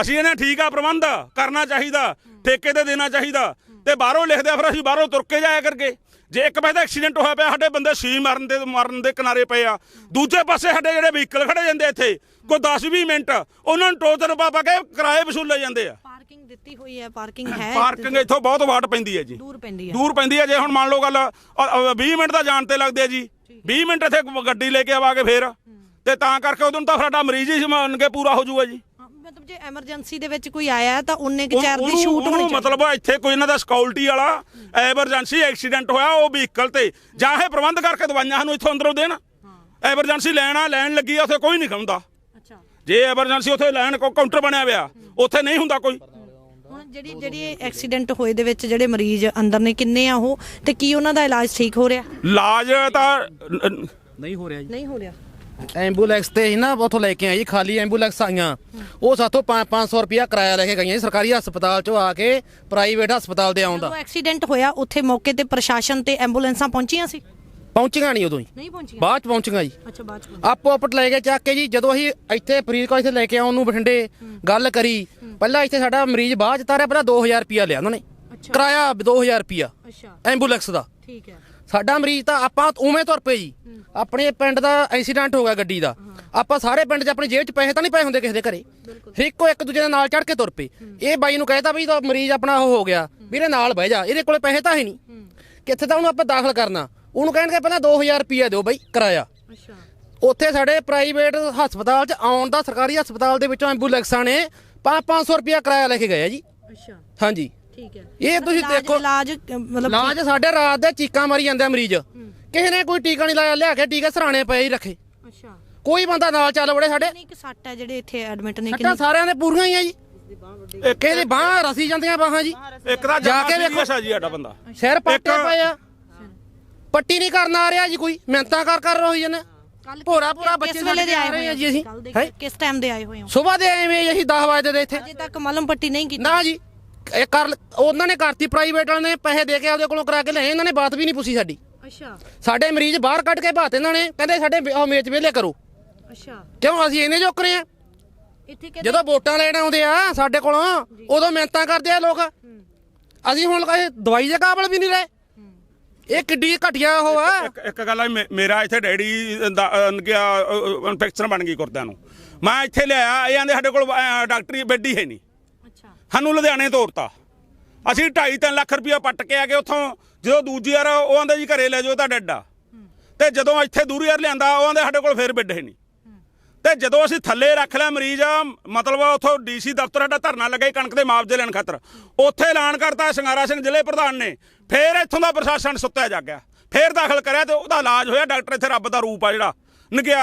ਅਸੀਂ ਇਹਨੇ ਠੀਕ ਆ ਪ੍ਰਬੰਧ ਕਰਨਾ ਚਾਹੀਦਾ ਠੇਕੇ ਤੇ ਦੇਣਾ ਚਾਹੀਦਾ। ਤੇ ਬਾਹਰੋਂ ਲਿਖਦੇ ਫਿਰ ਅਸੀਂ ਬਾਹਰੋਂ ਤੁਰ ਕੇ ਜਾਇਆ ਕਰਕੇ। ਜੇ ਇੱਕ ਪਾਸੇ ਐਕਸੀਡੈਂਟ ਹੋਇਆ ਪਿਆ ਸਾਡੇ ਬੰਦੇ ਸੀ ਮਰਨ ਦੇ ਮਰਨ ਦੇ ਕਿਨਾਰੇ ਪਏ ਆ। ਦੂਜੇ ਪਾਸੇ ਸਾਡੇ ਜਿਹੜੇ ਵਹੀਕਲ ਖੜੇ ਜਾਂਦੇ ਇੱਥੇ ਕੋਈ 10 20 ਮਿੰਟ ਉਹਨਾਂ ਨੂੰ ਟੋਚਨ ਪਾ ਪਾ ਕੇ ਕਿਰਾਏ ਵਸੂਲੇ ਜਾਂਦੇ ਆ। ਪਾਰਕਿੰਗ ਦਿੱਤੀ ਹੋਈ ਹੈ ਪਾਰਕਿੰਗ ਹੈ ਪਾਰਕਿੰਗ ਇੱਥੋਂ। ਬਹੁਤ ਵਾਟ ਪੈਂਦੀ ਹੈ ਜੀ। ਦੂਰ ਪੈਂਦੀ ਹੈ। ਦੂਰ ਪੈਂਦੀ ਹੈ ਜੇ ਹੁਣ ਮੰਨ ਲਓ ਗੱਲ ਅ- ਅ- 20 ਮਿੰਟ ਦਾ ਜਾਣ ਤੇ ਲੱਗਦੇ ਆ ਜੀ। 20 ਮਿੰਟ ਇੱਥੇ ਗੱਡੀ ਲੈ ਕੇ ਆਵਾਂਗੇ ਫੇਰ। ਤੇ ਤਾਂ ਕਰਕੇ ਉਦੋਂ ਤਾਂ ਸਾਡਾ ਮਰੀਜ਼ ਹੀ ਮੰਨ ਕੇ ਪੂਰਾ ਹੋ ਜਾਊਗਾ ਜੀ। ਹਾਂ, ਮਤਲਬ ਜੇ ਐਮਰਜੈਂਸੀ ਦੇ ਵਿੱਚ ਕੋਈ ਆਇਆ ਹੈ ਤਾਂ ਉਹਨੇ ਕਿ ਚਿਰ ਦੀ ਉਹਨੂੰ- ਸ਼ੂਟ ਹੋਣੀ ਉਹਨੂੰ ਚਾਹੀਦੀ। ਮਤਲਬ ਇੱਥੇ ਕੋਈ ਇਹਨਾਂ ਦਾ ਸਿਕਿਉਰਿਟੀ ਵਾਲਾ ਐਮਰਜੈਂਸੀ ਐਕਸੀਡੈਂਟ ਹੋਇਆ ਉਹ ਵਹੀਕਲ ਤੇ ਜਾਂ ਇਹ ਪ੍ਰਬੰਧ ਕਰਕੇ ਦਵਾਈਆਂ ਸਾਨੂੰ ਇੱਥੋਂ ਅੰਦਰੋਂ ਦੇਣ। ਐਮਰਜੈਂਸੀ ਲੈਣਾ ਲੈਣ ਲੱਗੀ ਆ ਉੱਥੇ ਕੋਈ ਨਹੀਂ ਖੰਦਾ। ਜੇ ਐਮਰਜੈਂਸੀ ਉੱਥੇ ਲੈਣ ਕੋ ਕਾਊਂਟਰ ਬਣਿਆ ਹੋਇਆ ਉੱਥੇ ਨਹੀਂ ਹੁੰਦਾ ਕੋਈ। ਹੁਣ ਜਿਹੜੀ ਜਿਹੜੀ ਐਕਸੀਡੈਂਟ ਹੋਏ ਦੇ ਵਿੱਚ ਜਿਹੜੇ ਮਰੀਜ਼ ਅੰਦਰ ਨੇ ਕਿੰਨੇ ਆ ਉਹ ਤੇ ਕੀ ਉਹਨਾਂ ਦਾ ਇਲਾਜ ਠੀਕ ਹੋ ਰਿਹਾ? ਲਾਜ ਤਾਂ ਨਹੀਂ ਹੋ ਰਿਹਾ ਜੀ। ਨਹੀਂ ਹੋ ਰਿਹਾ। ਐਂਬੂਲੈਂਸ ਤੇ ਹੀ ਨਾ ਉਥੋਂ ਲੈ ਕੇ ਆਏ ਜੀ ਖਾਲੀ ਐਂਬੂਲੈਂਸ ਆਈਆਂ। ਉਹ ਸਾਥੋਂ 5-500 ਰੁਪਿਆ ਕਿਰਾਇਆ ਲੈ ਕੇ ਗਈਆਂ ਜੀ ਸਰਕਾਰੀ ਹਸਪਤਾਲ ਚੋਂ ਆ ਕੇ ਪ੍ਰਾਈਵੇਟ ਹਸਪਤਾਲ ਦੇ ਆਉਂਦਾ। ਜਦੋਂ ਐਕਸੀਡੈਂਟ ਹੋਇਆ ਉੱਥੇ ਮੌਕੇ ਤੇ ਪ੍ਰਸ਼ਾਸਨ ਤੇ ਐਂਬੂਲੈਂਸਾਂ ਪਹੁੰਚੀਆਂ ਸੀ? ਪਹੁੰਚੀਆਂ ਨਹੀਂ ਉਦੋਂ ਹੀ। ਨਹੀਂ ਪਹੁੰਚੀਆਂ। ਬਾਅਦ ਚ ਪਹੁੰਚੀਆਂ ਜੀ। ਅੱਛਾ ਬਾਅਦ ਚ ਆਪੋ ਆਪਟ ਲੈ ਕੇ ਚੱਕ ਕੇ ਜੀ ਜਦੋਂ ਅਸੀਂ ਇੱਥੇ ਫਰੀਦਕੋਟ ਇੱਥੇ ਲੈ ਕੇ ਆਉਣ ਨੂੰ ਬਠਿੰਡੇ ਗੱਲ ਕਰੀ ਪਹਿਲਾਂ ਇੱਥੇ ਸਾਡਾ ਮਰੀਜ਼ ਬਾਅਦ ਚ ਤਾਰਿਆ ਪਹਿਲਾਂ 2000 ਰੁਪਿਆ ਲਿਆ ਉਹਨਾਂ ਨੇ। ਕਿਰਾਇਆ 2000 ਰੁਪਿਆ ਅੱਛਾ। ਐਂਬੂਲੈਂਸ ਦਾ। ਠੀਕ ਹੈ। ਸਾਡਾ ਮਰੀਜ਼ ਤਾਂ ਆਪਾਂ ਉਵੇਂ ਤੁਰ ਪਏ ਜੀ। ਆਪਣੇ ਪਿੰਡ ਦਾ ਐਕਸੀਡੈਂਟ ਹੋ ਗਿਆ ਗੱਡੀ ਦਾ। ਆਪਾਂ ਸਾਰੇ ਪਿੰਡ 'ਚ ਆਪਣੀ ਜੇਬ 'ਚ ਪੈਸੇ ਤਾਂ ਨਹੀਂ ਪਏ ਹੁੰਦੇ ਕਿਸੇ ਦੇ ਘਰੇ। ਫਿਰ ਇੱਕੋ ਇੱਕ ਦੂਜੇ ਦੇ ਨਾਲ ਚੜ ਕੇ ਤੁਰ ਪਏ। ਇਹ ਬਾਈ ਨੂੰ ਕਹਿਤਾ ਵੀ ਤਾਂ ਮਰੀਜ਼ ਆਪਣਾ ਉਹ ਹੋ ਗਿਆ। ਵੀਰੇ ਨਾਲ ਬਹਿ ਜਾ। ਇਹਦੇ ਕੋਲੇ ਪੈਸੇ ਤਾਂ ਹੈ ਨਹੀਂ। ਕਿੱਥੇ ਤਾਂ ਉਹਨੂੰ ਆਪਾਂ ਦਾਖਲ ਕਰਨਾ। ਉਹਨੂੰ ਕਹਿਣਗੇ ਪਹਿਲਾਂ 2000 ਰੁਪਇਆ ਦਿਓ ਬਾਈ ਕਿਰਾਇਆ। ਅੱਛਾ। ਉੱਥੇ ਸਾਡੇ ਪ੍ਰਾਈਵੇਟ ਹਸਪਤਾਲ 'ਚ ਆਉਣ ਦਾ ਸਰਕਾਰੀ ਹਸਪਤਾਲ ਦੇ ਵਿੱਚੋਂ ਐਂਬੂਲੈਂਸਾਂ ਨੇ 5-500 ਰੁਪਇਆ ਕਿਰਾਇਆ ਲੈ ਕੇ ਗਏ ਆ ਜੀ। ਅੱਛਾ। ਹਾਂਜੀ। ਠੀਕ ਹੈ। ਇਹ ਤੁਸੀਂ ਦੇਖੋ ਇਲਾਜ ਮਤਲਬ ਇਲਾਜ ਸਾਡੇ ਰਾਤ ਦੇ ਚੀਕਾਂ ਮਾਰੀ ਜਾਂਦੇ ਆ ਮਰੀਜ਼। ਕਿਸੇ ਨੇ ਕੋਈ ਟੀਕਾ ਨਹੀਂ ਲਾਇਆ ਲਿਆ ਕੇ ਟੀਕੇ ਸਰਾਣੇ ਪਏ ਹੀ ਰੱਖੇ। ਅੱਛਾ। ਕੋਈ ਬੰਦਾ ਨਾਲ ਚੱਲ ਵੜੇ ਸਾਡੇ। ਨਹੀਂ ਕਿ ਸੱਟ ਹੈ ਜਿਹੜੇ ਇੱਥੇ ਐਡਮਿਟ ਨੇ ਸੱਟਾਂ ਕਿੰਨੀ ਸਾਰਿਆਂ ਦੇ ਪੂਰੀਆਂ ਹੀ ਆ ਜੀ। ਕਿਸੇ ਦੀ ਬਾਹ ਰਸੀ ਜਾਂਦੀਆਂ ਬਾਹਾਂ ਜੀ। ਇੱਕ ਤਾਂ ਜਾ ਕੇ ਵੇਖੋ। ਜੀ ਸਾਡਾ ਬੰਦਾ। ਸਿਰ ਪਾਟੇ ਇੱਕ- ਪਏ ਆ। ਪੱਟੀ ਨਹੀਂ ਕਰਨ ਆ ਰਿਹਾ ਜੀ ਕੋਈ ਮਿਹਨਤਾਂ ਕਰ ਕਰ ਰੋਈ ਜਨੇ ਭੋਰਾ ਭੋਰਾ ਬੱਚੇ ਵੇਲੇ ਦੇ ਆਏ ਹੋਏ ਆ ਜੀ ਅਸੀਂ? ਹੈ? ਕਿਸ ਟਾਈਮ ਦੇ ਆਏ ਹੋਏ ਹੋ? ਸਵੇਰ ਦੇ ਐਵੇਂ ਅਸੀਂ 10 ਵਜੇ ਦੇ ਇੱਥੇ। ਅਜੇ ਤੱਕ ਮਲਮ ਪੱਟੀ ਨਹੀਂ ਕੀਤੀ। ਨਾ ਜੀ ਇਹ ਕਰ ਉਹਨਾਂ ਨੇ ਕਰਤੀ ਪ੍ਰਾਈਵੇਟ ਵਾਲਿਆਂ ਨੇ ਪੈਸੇ ਦੇ ਕੇ ਉਹਦੇ ਕੋਲੋਂ ਕਰਾ ਕੇ ਲਏ ਇਹਨਾਂ ਨੇ ਬਾਤ ਵੀ ਨਹੀਂ ਪੁੱਛੀ ਸਾਡੀ। ਅੱਛਾ। ਸਾਡੇ ਮਰੀਜ਼ ਬਾਹਰ ਕੱਢ ਕੇ ਬਾਤ ਇਹਨਾਂ ਨੇ ਕਹਿੰਦੇ ਸਾਡੇ ਉਹ ਮੇਚ ਵੇਲੇ ਕਰੋ। ਅੱਛਾ। ਕਿਉਂ ਅਸੀਂ ਇਹਨੇ ਜੋਕਰੇ ਆ? ਇੱਥੇ ਕਹਿੰਦੇ ਜਦੋਂ ਵੋਟਾਂ ਲੈਣ ਆਉਂਦੇ ਆ ਸਾਡੇ ਕੋਲੋਂ ਉਦੋਂ ਮਿਹਨਤਾਂ ਕਰਦੇ ਆ ਲੋਕ। ਅਸੀਂ ਹੁਣ ਕਹੇ ਦਵਾਈ ਦੇ ਕਾਬਲ ਵੀ ਨਹੀਂ ਰਹੇ। ਇਹ ਕਿੱਡੀ ਘਟਿਆ ਉਹ ਆ ਇੱਕ ਇੱਕ ਗੱਲ ਆ ਮੇ- ਮੇਰਾ ਇੱਥੇ ਡੈਡੀ ਦਾ ਅਹ, ਗਿਆ ਇਨਫੈਕਸ਼ਨ ਬਣ ਗਈ ਗੁਰਦਿਆਂ ਨੂੰ। ਮੈਂ ਇੱਥੇ ਲਿਆਇਆ ਇਹ ਆਂਦੇ ਸਾਡੇ ਕੋਲ ਅਹ, ਡਾਕਟਰੀ ਬੈੱਡ ਹੀ ਹੈ ਨਹੀਂ। ਅੱਛਾ। ਸਾਨੂੰ ਲੁਧਿਆਣੇ ਤੋਰਤਾ। ਅਸੀਂ 2.5 3 ਲੱਖ ਰੁਪਇਆ ਪੱਟ ਕੇ ਆ ਗਏ ਉੱਥੋਂ ਜਦੋਂ ਦੂਜੀ ਵਾਰ ਉਹ ਆਂਦੇ ਜੀ ਘਰੇ ਲੈ ਜਾਓ ਤਾਂ ਡੈਡ। ਆ ਤੇ ਜਦੋਂ ਇੱਥੇ ਦੂਰੀ ਵਾਰ ਲਿਆਂਦਾ ਉਹ ਆਂਦੇ ਸਾਡੇ ਕੋਲ ਫੇਰ ਬੈੱਡ ਹੈ ਨਹੀਂ। ਤੇ ਜਦੋਂ ਅਸੀਂ ਥੱਲੇ ਰੱਖ ਲਿਆ ਮਰੀਜ਼ ਮਤਲਬ ਉੱਥੋਂ ਡੀਸੀ ਦਫ਼ਤਰ ਸਾਡਾ ਧਰਨਾ ਲੱਗਾ ਕਣਕ ਦੇ ਮੁਆਵਜ਼ੇ ਲੈਣ ਖਾਤਰ। ਉੱਥੇ ਐਲਾਨ ਕਰਤਾ ਸਿੰਗਾਰਾ ਸਿੰਘ ਜ਼ਿਲ੍ਹੇ ਪ੍ਰਧਾਨ ਨੇ। ਫੇਰ ਇੱਥੋਂ ਦਾ ਪ੍ਰਸ਼ਾਸਨ ਸੁੱਤਿਆ ਜਾਗਿਆ ਫੇਰ ਦਾਖਲ ਕਰਿਆ ਤੇ ਉਹਦਾ ਇਲਾਜ ਹੋਇਆ ਡਾਕਟਰ ਇੱਥੇ ਰੱਬ ਦਾ ਰੂਪ ਆ ਜਿਹੜਾ। ਨਗਿਆ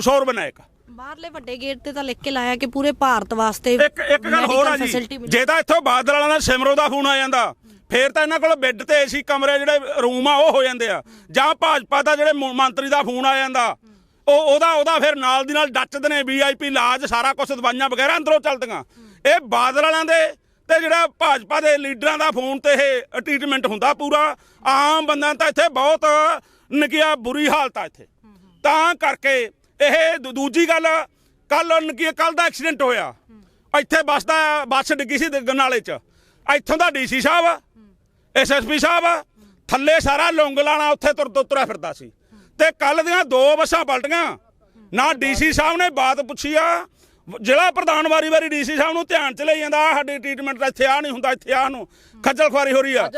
ਸੌਰਵ ਨਾਇਕ। ਬਾਹਰਲੇ ਵੱਡੇ ਗੇਟ ਤੇ ਤਾਂ ਲਿਖ ਕੇ ਲਾਇਆ ਕਿ ਪੂਰੇ ਭਾਰਤ ਵਾਸਤੇ ਇੱਕ ਇੱਕ ਗੱਲ ਹੋਰ ਆ ਜੀ। ਜੇ ਤਾਂ ਇੱਥੋਂ ਬਾਦਲ ਵਾਲਿਆਂ ਦਾ ਸਿਮਰੋ ਦਾ ਫੋਨ ਆ ਜਾਂਦਾ ਫੇਰ ਤਾਂ ਇਹਨਾਂ ਕੋਲ ਬੈੱਡ ਤੇ ਏਸੀ ਕਮਰੇ ਜਿਹੜੇ ਰੂਮ ਆ ਉਹ ਹੋ ਜਾਂਦੇ ਆ। ਜਾਂ ਭਾਜਪਾ ਦਾ ਜਿਹੜੇ ਮੰਤਰੀ ਦਾ ਫੋਨ ਆ ਜਾਂਦਾ। ਉਹ ਉਹਦਾ ਉਹਦਾ ਫਿਰ ਨਾਲ ਦੀ ਨਾਲ ਡੱਚਦੇ ਨੇ ਵੀਆਈਪੀ ਇਲਾਜ ਸਾਰਾ ਕੁਝ ਦਵਾਈਆਂ ਵਗੈਰਾ ਅੰਦਰੋਂ ਚੱਲਦੀਆਂ। ਇਹ ਬਾਦਲ ਵਾਲਿਆਂ ਦੇ ਤੇ ਜਿਹੜਾ ਭਾਜਪਾ ਦੇ ਲੀਡਰਾਂ ਦਾ ਫੋਨ ਤੇ ਇਹ ਟ੍ਰੀਟਮੈਂਟ ਹੁੰਦਾ ਪੂਰਾ। ਆਮ ਬੰਦਿਆਂ ਤਾਂ ਇੱਥੇ ਬਹੁਤ ਨਕਿਆ ਬੁਰੀ ਹਾਲਤ ਆ ਇੱਥੇ। ਤਾਂ ਕਰਕੇ ਇਹ ਦੂ- ਦੂਜੀ ਗੱਲ, ਕੱਲ ਨਕੀ ਕੱਲ ਦਾ ਐਕਸੀਡੈਂਟ ਹੋਇਆ। ਇੱਥੇ ਬੱਸ ਦਾ, ਬੱਸ ਡਿੱਗੀ ਸੀ ਦ- ਨਾਲੇ 'ਚ। ਇੱਥੋਂ ਦਾ ਡੀਸੀ ਸਾਹਿਬ ਐਸਐਸਪੀ ਸਾਹਿਬ ਥੱਲੇ ਸਾਰਾ ਲੌਂਗ ਲਾਣਾ ਉੱਥੇ ਤੁਰ, ਤੁਰ- ਤੁਰਿਆ ਫਿਰਦਾ ਸੀ। ਤੇ ਕੱਲ ਦੀਆਂ ਦੋ ਬੱਸਾਂ ਪਲਟੀਆਂ। ਨਾ ਡੀਸੀ ਸਾਹਿਬ ਨੇ ਬਾਤ ਪੁੱਛੀ ਆ। ਜ਼ਿਲ੍ਹਾ ਪ੍ਰਧਾਨ ਵਾਰੀ ਵਾਰੀ ਡੀਸੀ ਸਾਹਿਬ ਨੂੰ ਧਿਆਨ ਚ ਲਈ ਜਾਂਦਾ ਸਾਡੀ ਟ੍ਰੀਟਮੈਂਟ ਇੱਥੇ ਆ ਨਹੀਂ ਹੁੰਦਾ ਇੱਥੇ ਆ ਨੂੰ ਖੱਜਲ ਖੁਆਰੀ ਹੋ ਰਹੀ ਆ।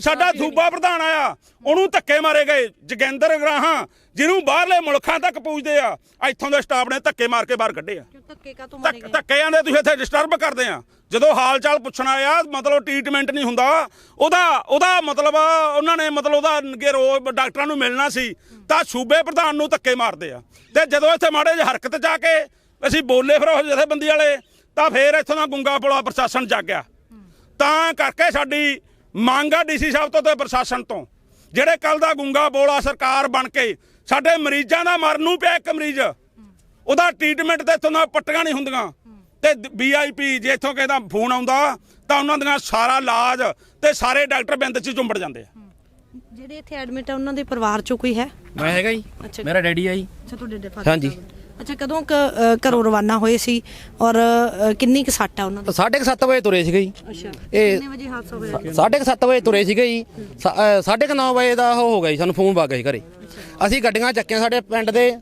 ਸਾਡਾ ਸੂਬਾ ਪ੍ਰਧਾਨ ਆਇਆ ਉਹਨੂੰ ਧੱਕੇ ਮਾਰੇ ਗਏ ਜਗਿੰਦਰ ਗਰਾਹਾਂ ਜਿਹਨੂੰ ਬਾਹਰਲੇ ਮੁਲਕਾਂ ਤੱਕ ਪੁੱਜਦੇ ਆ ਇੱਥੋਂ ਦੇ ਸਟਾਫ ਨੇ ਧੱਕੇ ਮਾਰ ਕੇ ਬਾਹਰ ਕੱਢੇ ਆ। ਕਿਉਂ ਧੱਕੇ ਕਾ ਤੋਂ ਧੱਕ- ਧੱਕੇ ਜਾਂਦੇ ਤੁਸੀਂ ਇੱਥੇ ਡਿਸਟਰਬ ਕਰਦੇ ਆ। ਜਦੋਂ ਹਾਲ ਚਾਲ ਪੁੱਛਣਾ ਆ, ਮਤਲਬ ਟ੍ਰੀਟਮੈਂਟ ਨਹੀਂ ਹੁੰਦਾ, ਉਹਦਾ ਉਹਦਾ ਮਤਲਬ ਉਹਨਾਂ ਨੇ ਮਤਲਬ ਉਹਦਾ ਅੱਗੇ ਰੋ ਡਾਕਟਰਾਂ ਨੂੰ ਮਿਲਣਾ ਸੀ, ਤਾਂ ਸੂਬੇ ਪ੍ਰਧਾਨ ਨੂੰ ਧੱਕੇ ਮਾਰਦੇ ਆ। ਤੇ ਜਦੋਂ ਇੱਥੇ ਮਾੜੇ ਜਿਹੇ ਹਰਕਤ ਜਾ ਕੇ ਅਸੀਂ ਬੋਲੇ ਫਿਰ ਉਹ ਜਥੇਬੰਦੀ ਵਾਲੇ, ਤਾਂ ਫਿਰ ਇੱਥੋਂ ਦਾ ਗੁੰਗਾ ਪੁਲਾ ਪ੍ਰਸ਼ਾਸਨ ਜਾਗਿਆ ਤਾਂ ਕਰਕੇ ਸਾਡੀ ਮੰਗ ਆ ਡੀਸੀ ਸਾਹਿਬ ਤੋਂ ਤੇ ਪ੍ਰਸ਼ਾਸਨ ਤੋਂ, ਜਿਹੜੇ ਕੱਲ ਦਾ ਗੁੰਗਾ ਬੋਲਾ ਸਰਕਾਰ ਬਣ ਕੇ ਸਾਡੇ ਮਰੀਜ਼ਾਂ ਦਾ ਮਰਨ ਨੂੰ ਪਿਆ ਇੱਕ ਮਰੀਜ਼, ਉਹਦਾ ਟ੍ਰੀਟਮੈਂਟ ਤੇ ਇੱਥੋਂ ਦਾ ਪੱਟੀਆਂ ਨਹੀਂ ਹੁੰਦੀਆਂ। ਤੇ ਵੀਆਈਪੀ ਜੇ ਇੱਥੋਂ ਕਿਸੇ ਦਾ ਫੋਨ ਆਉਂਦਾ ਤਾਂ ਉਹਨਾਂ ਦੀਆਂ ਸਾਰਾ ਇਲਾਜ ਤੇ ਸਾਰੇ ਡਾਕਟਰ ਬਿੰਦ ਚ ਝੁੰਬੜ ਜਾਂਦੇ ਆ। ਜਿਹੜੇ ਇੱਥੇ ਐਡਮਿਟ ਆ ਉਹਨਾਂ ਦੇ ਪਰਿਵਾਰ ਚੋਂ ਕੋਈ ਹੈ? ਮੈਂ ਹੈਗਾ ਜੀ। ਮੇਰਾ ਡੈਡੀ ਆ ਜੀ। ਅੱਛਾ ਤੁਹਾਡੇ ਦੇ father ਹਾਂਜੀ। ਸਾਹਿਬ। ਅੱਛਾ ਕਦੋਂ ਕੁ, ਘਰੋਂ ਰਵਾਨਾ ਹੋਏ ਸੀ? ਔਰ ਅ, ਕਿੰਨੀ ਕੁ ਸੱਟ ਆ ਉਹਨਾਂ ਦੀ? ਸਾਢੇ ਕੁ ਸੱਤ ਵਜੇ ਤੁਰੇ ਸੀਗੇ ਜੀ। ਅੱਛਾ ਇਹ ਕਿੰਨੇ ਵਜੇ ਹਾਦਸਾ ਹੋਇਆ? ਸਾਢੇ ਕੁ ਸੱਤ ਵਜੇ ਤੁਰੇ ਸੀਗੇ ਜੀ। ਸਾ- ਅਹ ਸਾਢੇ ਕੁ ਨੌ ਵਜੇ ਦਾ ਉਹ ਹੋ ਗਿਆ ਜੀ ਸਾਨੂੰ ਫੋਨ ਵਾ ਗਿਆ ਘਰੇ। ਅਸੀਂ ਗੱਡੀਆਂ ਚੱਕੀਆਂ ਸਾਡੇ ਪਿੰਡ ਦੇ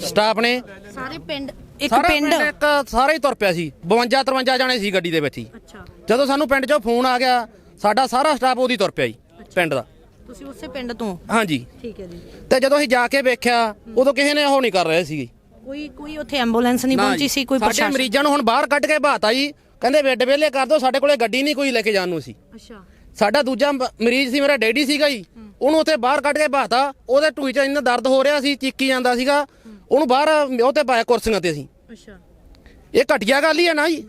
ਸਟਾਫ ਨੇ। ਸਾਰੇ ਪਿੰਡ ਇੱਕ ਸਾਰਾ ਪਿੰਡ। ਇੱਕ ਸਾਰੇ ਹੀ ਤੁਰ ਪਿਆ ਸੀ। 52 53 ਜਾਣੇ ਸੀ ਗੱਡੀ ਦੇ ਵਿੱਚ ਹੀ। ਅੱਛਾ। ਜਦੋਂ ਸਾਨੂੰ ਪਿੰਡ 'ਚੋਂ ਫੋਨ ਆ ਗਿਆ ਸਾਡਾ ਸਾਰਾ ਸਟਾਫ ਉਹਦੀ ਤੁਰ ਪਿਆ ਜੀ ਪਿੰਡ ਦਾ। ਤੁਸੀਂ ਉਸੇ ਪਿੰਡ ਤੋਂ? ਹਾਂਜੀ। ਠੀਕ ਹੈ ਜੀ। ਤੇ ਜਦੋਂ ਅਸੀਂ ਜਾ ਕੇ ਵੇਖਿਆ ਉਦੋਂ ਕਿਸੇ ਨੇ ਉਹ ਨਹੀਂ ਕਰ ਰਹੇ ਸੀਗੇ। ਕੋਈ ਕੋਈ ਉੱਥੇ ਐਂਬੂਲੈਂਸ ਨਹੀਂ ਪਹੁੰਚੀ। ਸੀ ਕੋਈ ਸਾਡੇ ਪ੍ਰਸ਼ਾਸਨ? ਮਰੀਜ਼ਾਂ ਨੂੰ ਹੁਣ ਬਾਹਰ ਕੱਢ ਕੇ ਬਾਤਾ ਜੀ। ਕਹਿੰਦੇ ਬੈੱਡ ਵੇਲੇ ਕਰ ਦਿਓ ਸਾਡੇ ਕੋਲੇ ਗੱਡੀ ਨਹੀਂ ਕੋਈ ਲੈ ਕੇ ਜਾਣ ਨੂੰ ਸੀ ਅੱਛਾ। ਸਾਡਾ ਦੂਜਾ ਮ- ਮਰੀਜ਼ ਸੀ ਮੇਰਾ ਡੈਡੀ ਸੀਗਾ ਜੀ। ਉਹਨੂੰ ਉੱਥੇ ਬਾਹਰ ਕੱਢ ਕੇ ਬਾਤਾ ਉਹਦੇ ਟੂਈ 'ਚ ਇੰਨਾ ਦਰਦ ਹੋ ਰਿਹਾ ਸੀ ਚੀਕੀ ਜਾਂਦਾ ਸੀਗਾ। ਉਹਨੂੰ ਬਾਹਰ ਉਹ ਤੇ ਪਾਇਆ ਕੁਰਸੀਆਂ ਤੇ ਅਸੀਂ। ਅੱਛਾ। ਇਹ ਘਟੀਆ ਗੱਲ ਹੀ ਹੈ ਨਾ ਜੀ।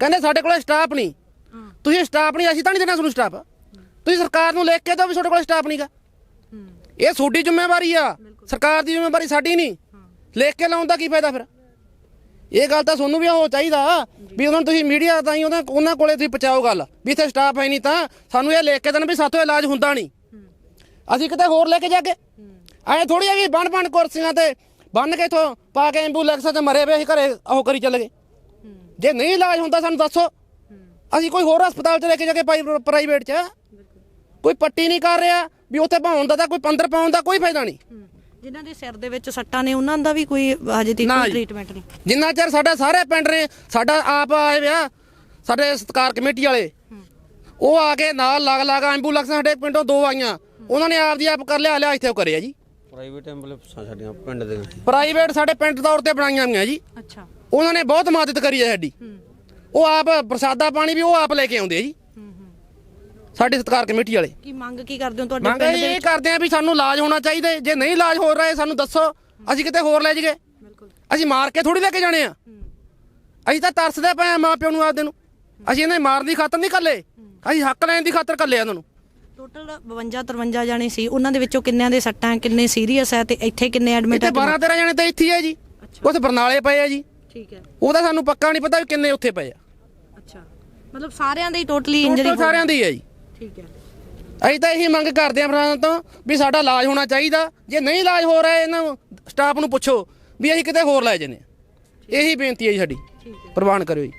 ਕਹਿੰਦੇ ਸਾਡੇ ਕੋਲੇ ਸਟਾਫ ਨਹੀਂ। ਹਾਂ। ਤੁਸੀਂ ਸਟਾਫ ਨਹੀਂ ਅਸੀਂ ਤਾਂ ਨਹੀਂ ਦੇਣਾ ਤੁਹਾਨੂੰ ਸਟਾਫ। ਤੁਸੀਂ ਸਰਕਾਰ ਨੂੰ ਲਿਖ ਕੇ ਦਿਓ ਵੀ ਤੁਹਾਡੇ ਕੋਲ ਸਟਾਫ ਨਹੀਂਗਾ। ਹੂੰ। ਇਹ ਤੁਹਾਡੀ ਜ਼ਿੰਮੇਵਾਰੀ ਆ। ਸਰਕਾਰ ਦੀ ਜ਼ਿੰਮੇਵਾਰੀ ਸਾਡੀ ਨਹੀਂ। ਲਿਖ ਕੇ ਲਾਉਣ ਦਾ ਕੀ ਫਾਇਦਾ ਫਿਰ? ਇਹ ਗੱਲ ਤਾਂ ਤੁਹਾਨੂੰ ਵੀ ਉਹ ਚਾਹੀਦਾ ਵੀ ਉਹਨਾਂ ਨੂੰ ਤੁਸੀਂ ਮੀਡੀਆ ਤਾਂ ਹੀ ਉਹਨਾਂ ਉਹਨਾਂ ਕੋਲੇ ਤੁਸੀਂ ਪਹੁੰਚਾਓ ਗੱਲ। ਵੀ ਇੱਥੇ ਸਟਾਫ ਹੈ ਨਹੀਂ ਤਾਂ ਸਾਨੂੰ ਇਹ ਲਿਖ ਕੇ ਦੇਣ ਵੀ ਸਾਥੋਂ ਇਲਾਜ ਹੁੰਦਾ ਨਹੀਂ। ਅਸੀਂ ਕਿਤੇ ਹੋਰ ਲੈ ਕੇ ਜਾ ਕੇ। ਐ ਥੋੜੀ ਆ ਵੀ ਬਣ ਬਣ ਕੁਰਸੀਆਂ ਤੇ ਬੰਨ ਕੇ ਇਥੋਂ ਪਾ ਕੇ ਐਂਬੂਲੈਂਸ ਤੇ ਮਰੇ ਵੇ ਅਸੀਂ ਘਰੇ ਉਹ ਕਰੀ ਚੱਲ ਗਏ। ਜੇ ਨਹੀਂ ਇਲਾਜ ਹੁੰਦਾ ਸਾਨੂੰ ਦੱਸੋ। ਅਸੀਂ ਕੋਈ ਹੋਰ ਹਸਪਤਾਲ ਚ ਲੈ ਕੇ ਜਾ ਕੇ ਪ੍ਰਾਈਵੇਟ ਚ। ਕੋਈ ਪੱਟੀ ਨਹੀਂ ਕਰ ਰਿਹਾ ਵੀ ਉੱਥੇ ਪਾਉਣ ਦਾ ਤਾਂ ਕੋਈ 15 ਪਾਉਣ ਦਾ ਕੋਈ ਫਾਇਦਾ ਨਹੀਂ। ਜਿਨ੍ਹਾਂ ਦੇ ਸਿਰ ਦੇ ਵਿੱਚ ਸੱਟਾਂ ਨੇ ਉਹਨਾਂ ਦਾ ਵੀ ਕੋਈ ਹਜੇ ਤੱਕ ਕੋਈ। ਟ੍ਰੀਟਮੈਂਟ ਨਹੀਂ। ਜਿੰਨਾ ਚਿਰ ਸਾਡੇ ਸਾਰੇ ਪਿੰਡ ਨੇ ਸਾਡਾ ਆਪ ਆਏ ਵਿਆ ਸਾਡੇ ਸਤਕਾਰ ਕਮੇਟੀ ਵਾਲੇ ਉਹ ਆ ਕੇ ਨਾਲ ਲਗ ਲਗ ਐਂਬੂਲੈਂਸ ਸਾਡੇ ਪਿੰਡੋਂ ਦੋ ਆਈਆਂ। ਉਹਨਾਂ ਨੇ ਆਪ ਦੀ ਆਪ ਕਰ ਲਿਆ ਲਿਆ ਇੱਥੇ ਉਹ ਕਰਿਆ ਜੀ। ਪ੍ਰਾਈਵੇਟ ਐਂਬੂਲੈਂਸਾਂ ਸਾਡੀਆਂ ਪਿੰਡ ਦੇ ਪ੍ਰਾਈਵੇਟ ਸਾਡੇ ਪਿੰਡ ਤੌਰ ਤੇ ਬਣਾਈਆਂ ਹੋਈਆਂ ਜੀ। ਅੱਛਾ। ਉਹਨਾਂ ਨੇ ਬਹੁਤ ਮਦਦ ਕਰੀ ਹੈ ਸਾਡੀ। ਹੂੰ। ਉਹ ਆਪ ਪ੍ਰਸਾਦਾ ਪਾਣੀ ਵੀ ਉਹ ਆਪ ਲੈ ਕੇ ਆਉਂਦੇ ਆ ਜੀ। ਹੂੰ ਹੂੰ। ਸਾਡੇ ਸਤਕਾਰ ਕਮੇਟੀ ਵਾਲੇ। ਕੀ ਮੰਗ ਕੀ ਕਰਦੇ ਹੋ ਤੁਹਾਡੇ ਮੰਗ ਪਿੰਡ ਦੇ ਇਹ ਵਿੱਚ? ਕਰਦੇ ਆ ਵੀ ਸਾਨੂੰ ਇਲਾਜ ਹੋਣਾ ਚਾਹੀਦਾ ਹੈ। ਜੇ ਨਹੀਂ ਇਲਾਜ ਹੋ ਰਿਹਾ ਸਾਨੂੰ ਦੱਸੋ। ਅਸੀਂ ਕਿਤੇ ਹੋਰ ਲੈ ਜਾਈਏ। ਬਿਲਕੁਲ। ਅਸੀਂ ਮਾਰ ਕੇ ਥੋੜੀ ਲੈ ਕੇ ਜਾਣੇ ਆ। ਅਸੀਂ ਤਾਂ ਤਰਸਦੇ ਪਏ ਆ ਮਾਂ ਪਿਓ ਨੂੰ ਆਪਦੇ ਨੂੰ। ਅਸੀਂ ਇਹਨਾਂ ਦੀ ਮਾਰਨ ਦੀ ਖਾਤਰ ਨਹੀਂ ਕੱਲੇ ਅਸੀਂ ਹੱਕ ਲੈਣ ਦੀ ਖਾਤਰ ਕੱਲੇ ਆ ਉਹਨਾਂ ਨੂੰ। ਟੋਟਲ 52 53 ਜਾਣੇ ਸੀ। ਉਹਨਾਂ ਦੇ ਵਿੱਚੋਂ ਕਿੰਨਿਆਂ ਦੇ ਸੱਟਾਂ ਕਿੰਨੇ ਸੀਰੀਅਸ ਹੈ ਤੇ ਇੱਥੇ ਕਿੰਨੇ ਐਡਮਿਟ ਇੱਥੇ 12 13 ਜਣੇ ਤਾਂ ਇੱਥੇ ਹੀ ਆ ਜੀ। ਉੱਥੇ ਬਰਨਾਲੇ ਪਏ ਆ ਜੀ। ਠੀਕ ਹੈ। ਉਹਦਾ ਸਾਨੂੰ ਪੱਕਾ ਨਹੀਂ ਪਤਾ ਵੀ ਕਿੰਨੇ ਉੱਥੇ ਪਏ ਆ। ਅੱਛਾ। ਮਤਲਬ ਸਾਰਿਆਂ ਦੇ ਹੀ ਟੋਟਲੀ ਇੰਜਰੀ Total ਸਾਰਿਆਂ ਦੀ ਹੈ ਜੀ। ਠੀਕ ਹੈ। ਅਸੀਂ ਤਾਂ ਇਹੀ ਮੰਗ ਕਰਦੇ ਆਂ ਪ੍ਰਸ਼ਾਸਨ ਤੋਂ ਵੀ ਸਾਡਾ ਇਲਾਜ ਹੋਣਾ ਚਾਹੀਦਾ। ਜੇ ਨਹੀਂ ਇਲਾਜ ਹੋ ਰਿਹਾ ਇਹਨਾਂ ਸਟਾਫ ਨੂੰ ਪੁੱਛੋ ਵੀ ਅਸੀਂ ਕਿਤੇ ਹੋਰ ਲੈ ਜਨੇ ਇਹੀ ਬੇਨਤੀ ਹੈ ਜੀ ਸਾਡੀ। ਪ੍ਰਵਾਨ ਕਰਿਓ ਜੀ।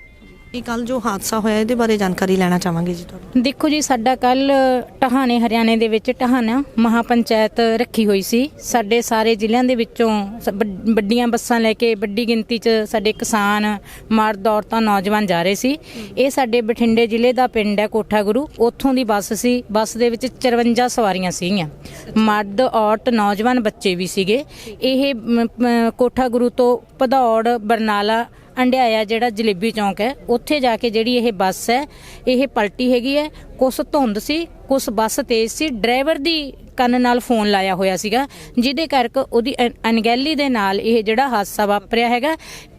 ਇਹ ਕੱਲ ਜੋ ਹਾਦਸਾ ਹੋਇਆ, ਇਹਦੇ ਬਾਰੇ ਜਾਣਕਾਰੀ ਲੈਣਾ ਚਾਹਾਂਗੇ ਜੀ ਤੁਹਾਨੂੰ ਦੇਖੋ ਜੀ, ਸਾਡਾ ਕੱਲ ਟਹਾਣੇ, ਹਰਿਆਣੇ ਦੇ ਵਿੱਚ ਟਹਾਣਾ ਮਹਾ ਪੰਚਾਇਤ ਰੱਖੀ ਹੋਈ ਸੀ। ਸਾਡੇ ਸਾਰੇ ਜ਼ਿਲ੍ਹਿਆਂ ਦੇ ਵਿੱਚੋਂ ਸ- ਵੱਡੀਆਂ ਬੱਸਾਂ ਲੈ ਕੇ ਵੱਡੀ ਗਿਣਤੀ 'ਚ ਸਾਡੇ ਕਿਸਾਨ, ਮਰਦ, ਔਰਤਾਂ, ਨੌਜਵਾਨ ਜਾ ਰਹੇ ਸੀ। ਇਹ ਸਾਡੇ ਬਠਿੰਡੇ ਜ਼ਿਲ੍ਹੇ ਦਾ ਪਿੰਡ ਹੈ, ਕੋਠਾ ਗੁਰੂ। ਉੱਥੋਂ ਦੀ ਬੱਸ ਸੀ। ਬੱਸ ਦੇ ਵਿੱਚ 54 ਸਵਾਰੀਆਂ ਸੀਗੀਆਂ। ਮਰਦ, ਔਰਤ, ਨੌਜਵਾਨ ਬੱਚੇ ਵੀ ਸੀਗੇ। ਇਹ ਕੋਠਾ ਗੁਰੂ ਤੋਂ ਭਦੌੜ, ਬਰਨਾਲਾ ਅੰਡਿਆਇਆ ਜਿਹੜਾ ਜਲੇਬੀ ਚੌਂਕ ਹੈ, ਉੱਥੇ ਜਾ ਕੇ ਜਿਹੜੀ ਇਹ ਬੱਸ ਹੈ, ਇਹ ਪਲਟੀ ਹੈਗੀ ਹੈ। ਕੁਛ ਧੁੰਦ ਸੀ, ਕੁਛ ਬੱਸ ਤੇਜ਼ ਸੀ। ਡਰਾਈਵਰ ਦੀ ਕੰਨ ਨਾਲ ਫੋਨ ਲਾਇਆ ਹੋਇਆ ਸੀਗਾ, ਜਿਹਦੇ ਕਰਕੇ ਉਹਦੀ ਅਨ- ਅਣਗਹਿਲੀ ਦੇ ਨਾਲ ਇਹ ਜਿਹੜਾ ਹਾਦਸਾ ਵਾਪਰਿਆ ਹੈਗਾ।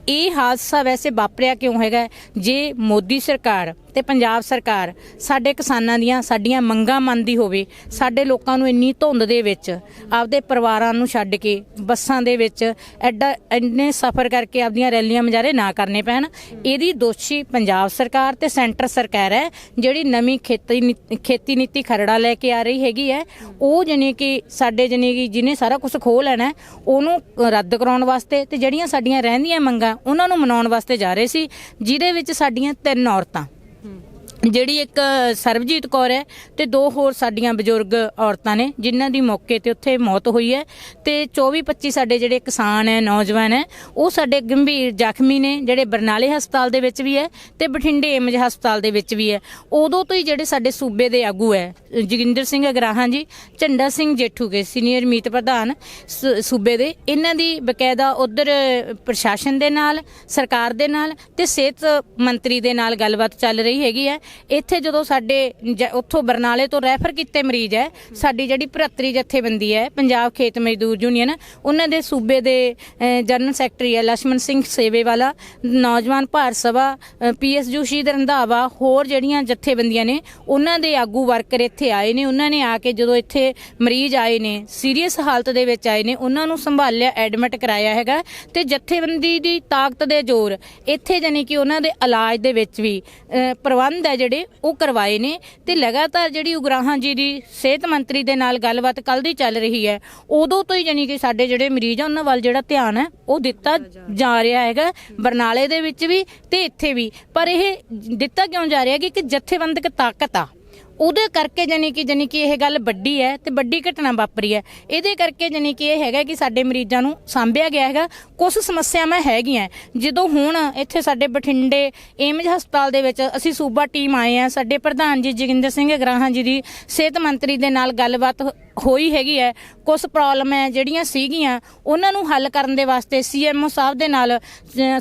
ਇਹ ਹਾਦਸਾ ਵੈਸੇ ਵਾਪਰਿਆ ਕਿਉਂ ਹੈਗਾ? ਜੇ ਮੋਦੀ ਸਰਕਾਰ ਤੇ ਪੰਜਾਬ ਸਰਕਾਰ ਸਾਡੇ ਕਿਸਾਨਾਂ ਦੀਆਂ, ਸਾਡੀਆਂ ਮੰਗਾਂ ਮੰਨਦੀ ਹੋਵੇ, ਸਾਡੇ ਲੋਕਾਂ ਨੂੰ ਇੰਨੀ ਧੁੰਦ ਦੇ ਵਿੱਚ, ਆਪਦੇ ਪਰਿਵਾਰਾਂ ਨੂੰ ਛੱਡ ਕੇ, ਬੱਸਾਂ ਦੇ ਵਿੱਚ ਐਡਾ, ਇੰਨੇ ਸਫ਼ਰ ਕਰਕੇ ਆਪਦੀਆਂ ਰੈਲੀਆਂ ਮਜਾਰੇ ਨਾ ਕਰਨੇ ਪੈਣ, ਇਹਦੀ ਦੋਸ਼ੀ ਪੰਜਾਬ ਸਰਕਾਰ ਤੇ ਸੈਂਟਰ ਸਰਕਾਰ ਹੈ, ਜਿਹੜੀ ਨਵੀਂ ਖੇਤੀ ਨੀ- ਖੇਤੀ ਨੀਤੀ ਖਰੜਾ ਲੈ ਕੇ ਆ ਰਹੀ ਹੈਗੀ ਹੈ, ਉਹ ਜਾਣੀ ਕਿ ਸਾਡੇ ਜਾਣੀ ਕਿ ਜਿਹਨੇ ਸਾਰਾ ਕੁਝ ਖੋਹ ਲੈਣਾ ਉਹਨੂੰ ਰੱਦ ਕਰਾਉਣ ਵਾਸਤੇ ਤੇ ਜਿਹੜੀਆਂ ਸਾਡੀਆਂ ਰਹਿੰਦੀਆਂ ਮੰਗਾਂ, ਉਹਨਾਂ ਨੂੰ ਮਨਾਉਣ ਵਾਸਤੇ ਜਾ ਰਹੇ ਸੀ, ਜਿਹਦੇ ਵਿੱਚ ਸਾਡੀਆਂ ਤਿੰਨ ਔਰਤਾਂ ਜਿਹੜੀ ਇੱਕ ਸਰਬਜੀਤ ਕੌਰ ਹੈ ਤੇ ਦੋ ਹੋਰ ਸਾਡੀਆਂ ਬਜ਼ੁਰਗ ਔਰਤਾਂ ਨੇ, ਜਿਨ੍ਹਾਂ ਦੀ ਮੌਕੇ ਤੇ ਉੱਥੇ ਮੌਤ ਹੋਈ ਹੈ ਤੇ 24 25 ਸਾਡੇ ਜਿਹੜੇ ਕਿਸਾਨ ਹੈ, ਨੌਜਵਾਨ ਹੈ, ਉਹ ਸਾਡੇ ਗੰਭੀਰ ਜ਼ਖਮੀ ਨੇ, ਜਿਹੜੇ ਬਰਨਾਲੇ ਹਸਪਤਾਲ ਦੇ ਵਿੱਚ ਵੀ ਹੈ ਤੇ ਬਠਿੰਡੇ ਏਮਜ ਹਸਪਤਾਲ ਦੇ ਵਿੱਚ ਵੀ ਹੈ। ਉਦੋਂ ਤੋਂ ਹੀ ਜਿਹੜੇ ਸਾਡੇ ਸੂਬੇ ਦੇ ਆਗੂ ਹੈ, ਜੋਗਿੰਦਰ ਸਿੰਘ ਅਗਰਾਹਾਂ ਜੀ, ਝੰਡਾ ਸਿੰਘ ਜੇਠੂਗੇ ਸੀਨੀਅਰ ਮੀਤ ਪ੍ਰਧਾਨ ਸ- ਸੂਬੇ ਦੇ, ਇਹਨਾਂ ਦੀ ਬਕਾਇਦਾ ਉਧਰ ਪ੍ਰਸ਼ਾਸਨ ਦੇ ਨਾਲ, ਸਰਕਾਰ ਦੇ ਨਾਲ ਤੇ ਸਿਹਤ ਮੰਤਰੀ ਦੇ ਨਾਲ ਗੱਲਬਾਤ ਚੱਲ ਰਹੀ ਹੈਗੀ ਹੈ। ਇੱਥੇ ਜਦੋਂ ਸਾਡੇ ਜ- ਉੱਥੋਂ ਬਰਨਾਲੇ ਤੋਂ ਰੈਫਰ ਕੀਤੇ ਮਰੀਜ਼ ਹੈ, ਸਾਡੀ ਜਿਹੜੀ ਭਰਾਤਰੀ ਜਥੇਬੰਦੀ ਹੈ, ਪੰਜਾਬ ਖੇਤ ਮਜ਼ਦੂਰ ਯੂਨੀਅਨ, ਉਹਨਾਂ ਦੇ ਸੂਬੇ ਦੇ ਜਨਰਲ ਸੈਕਟਰੀ ਹੈ ਲਛਮਣ ਸਿੰਘ ਸੇਵੇ ਵਾਲਾ ਨੌਜਵਾਨ ਭਾਰ ਸਭਾ ਪੀਐਸ ਜੋਸ਼ੀ ਦੇ ਰੰਧਾਵਾ, ਹੋਰ ਜਿਹੜੀਆਂ ਜਥੇਬੰਦੀਆਂ ਨੇ, ਉਹਨਾਂ ਦੇ ਆਗੂ ਵਰਕਰ ਇੱਥੇ ਆਏ ਨੇ, ਉਹਨਾਂ ਨੇ ਆ ਕੇ ਜਦੋਂ ਇੱਥੇ ਮਰੀਜ਼ ਆਏ ਨੇ, ਸੀਰੀਅਸ ਹਾਲਤ ਦੇ ਵਿੱਚ ਆਏ ਨੇ, ਉਹਨਾਂ ਨੂੰ ਸੰਭਾਲਿਆ, ਐਡਮਿਟ ਕਰਾਇਆ ਹੈਗਾ ਤੇ ਜਥੇਬੰਦੀ ਦੀ ਤਾਕਤ ਦੇ ਜ਼ੋਰ, ਇੱਥੇ ਜਾਣੀ ਕਿ ਉਹਨਾਂ ਦੇ ਇਲਾਜ ਦੇ ਵਿੱਚ ਵੀ ਪ੍ਰਬੰਧ ਹੈ ਜਿਹੜੇ ਉਹ ਕਰਵਾਏ ਨੇ ਤੇ ਲਗਾਤਾਰ ਜਿਹੜੀ ਉਗਰਾਹਾਂ ਜੀ ਦੀ ਸਿਹਤ ਮੰਤਰੀ ਦੇ ਨਾਲ ਗੱਲਬਾਤ ਕੱਲ ਦੀ ਚੱਲ ਰਹੀ ਹੈ, ਉਦੋਂ ਤੋਂ ਹੀ ਜਾਨੀ ਕਿ ਸਾਡੇ ਜਿਹੜੇ ਮਰੀਜ਼ ਆ, ਉਹਨਾਂ ਵੱਲ ਜਿਹੜਾ ਧਿਆਨ ਹੈ, ਉਹ ਦਿੱਤਾ ਜਾ ਰਿਹਾ ਹੈਗਾ, ਬਰਨਾਲੇ ਦੇ ਵਿੱਚ ਵੀ ਤੇ ਇੱਥੇ ਵੀ। ਪਰ ਇਹ ਦਿੱਤਾ ਕਿਉਂ ਜਾ ਰਿਹਾ ਕਿ ਇੱਕ ਜਥੇਬੰਦਕ ਤਾਕਤ ਆ? ਉਹਦੇ ਕਰਕੇ ਜਾਨੀ ਕਿ ਜਾਨੀ ਕਿ ਇਹ ਗੱਲ ਵੱਡੀ ਹੈ ਤੇ ਵੱਡੀ ਘਟਨਾ ਵਾਪਰੀ ਹੈ। ਇਹਦੇ ਕਰਕੇ ਜਾਨੀ ਕਿ ਇਹ ਹੈਗਾ ਕਿ ਸਾਡੇ ਮਰੀਜ਼ਾਂ ਨੂੰ ਸਾਂਭਿਆ ਗਿਆ ਹੈਗਾ। ਕੁਝ ਸਮੱਸਿਆਵਾਂ ਹੈਗੀਆਂ। ਜਦੋਂ ਹੁਣ ਇੱਥੇ ਸਾਡੇ ਬਠਿੰਡੇ ਏਮਜ ਹਸਪਤਾਲ ਦੇ ਵਿੱਚ ਅਸੀਂ ਸੂਬਾ ਟੀਮ ਆਏ ਆ ਸਾਡੇ ਪ੍ਰਧਾਨ ਜੀ ਜੋਗਿੰਦਰ ਸਿੰਘ ਗਰਾਹਾਂ ਜੀ ਦੀ ਸਿਹਤ ਮੰਤਰੀ ਦੇ ਨਾਲ ਗੱਲਬਾਤ ਹੋਈ ਹੈਗੀ ਹੈ। ਕੁਝ ਪ੍ਰੋਬਲਮ ਹੈ ਜਿਹੜੀਆਂ ਸੀਗੀਆਂ, ਉਹਨਾਂ ਨੂੰ ਹੱਲ ਕਰਨ ਦੇ ਵਾਸਤੇ ਸੀਐਮਓ ਸਾਹਿਬ ਦੇ ਨਾਲ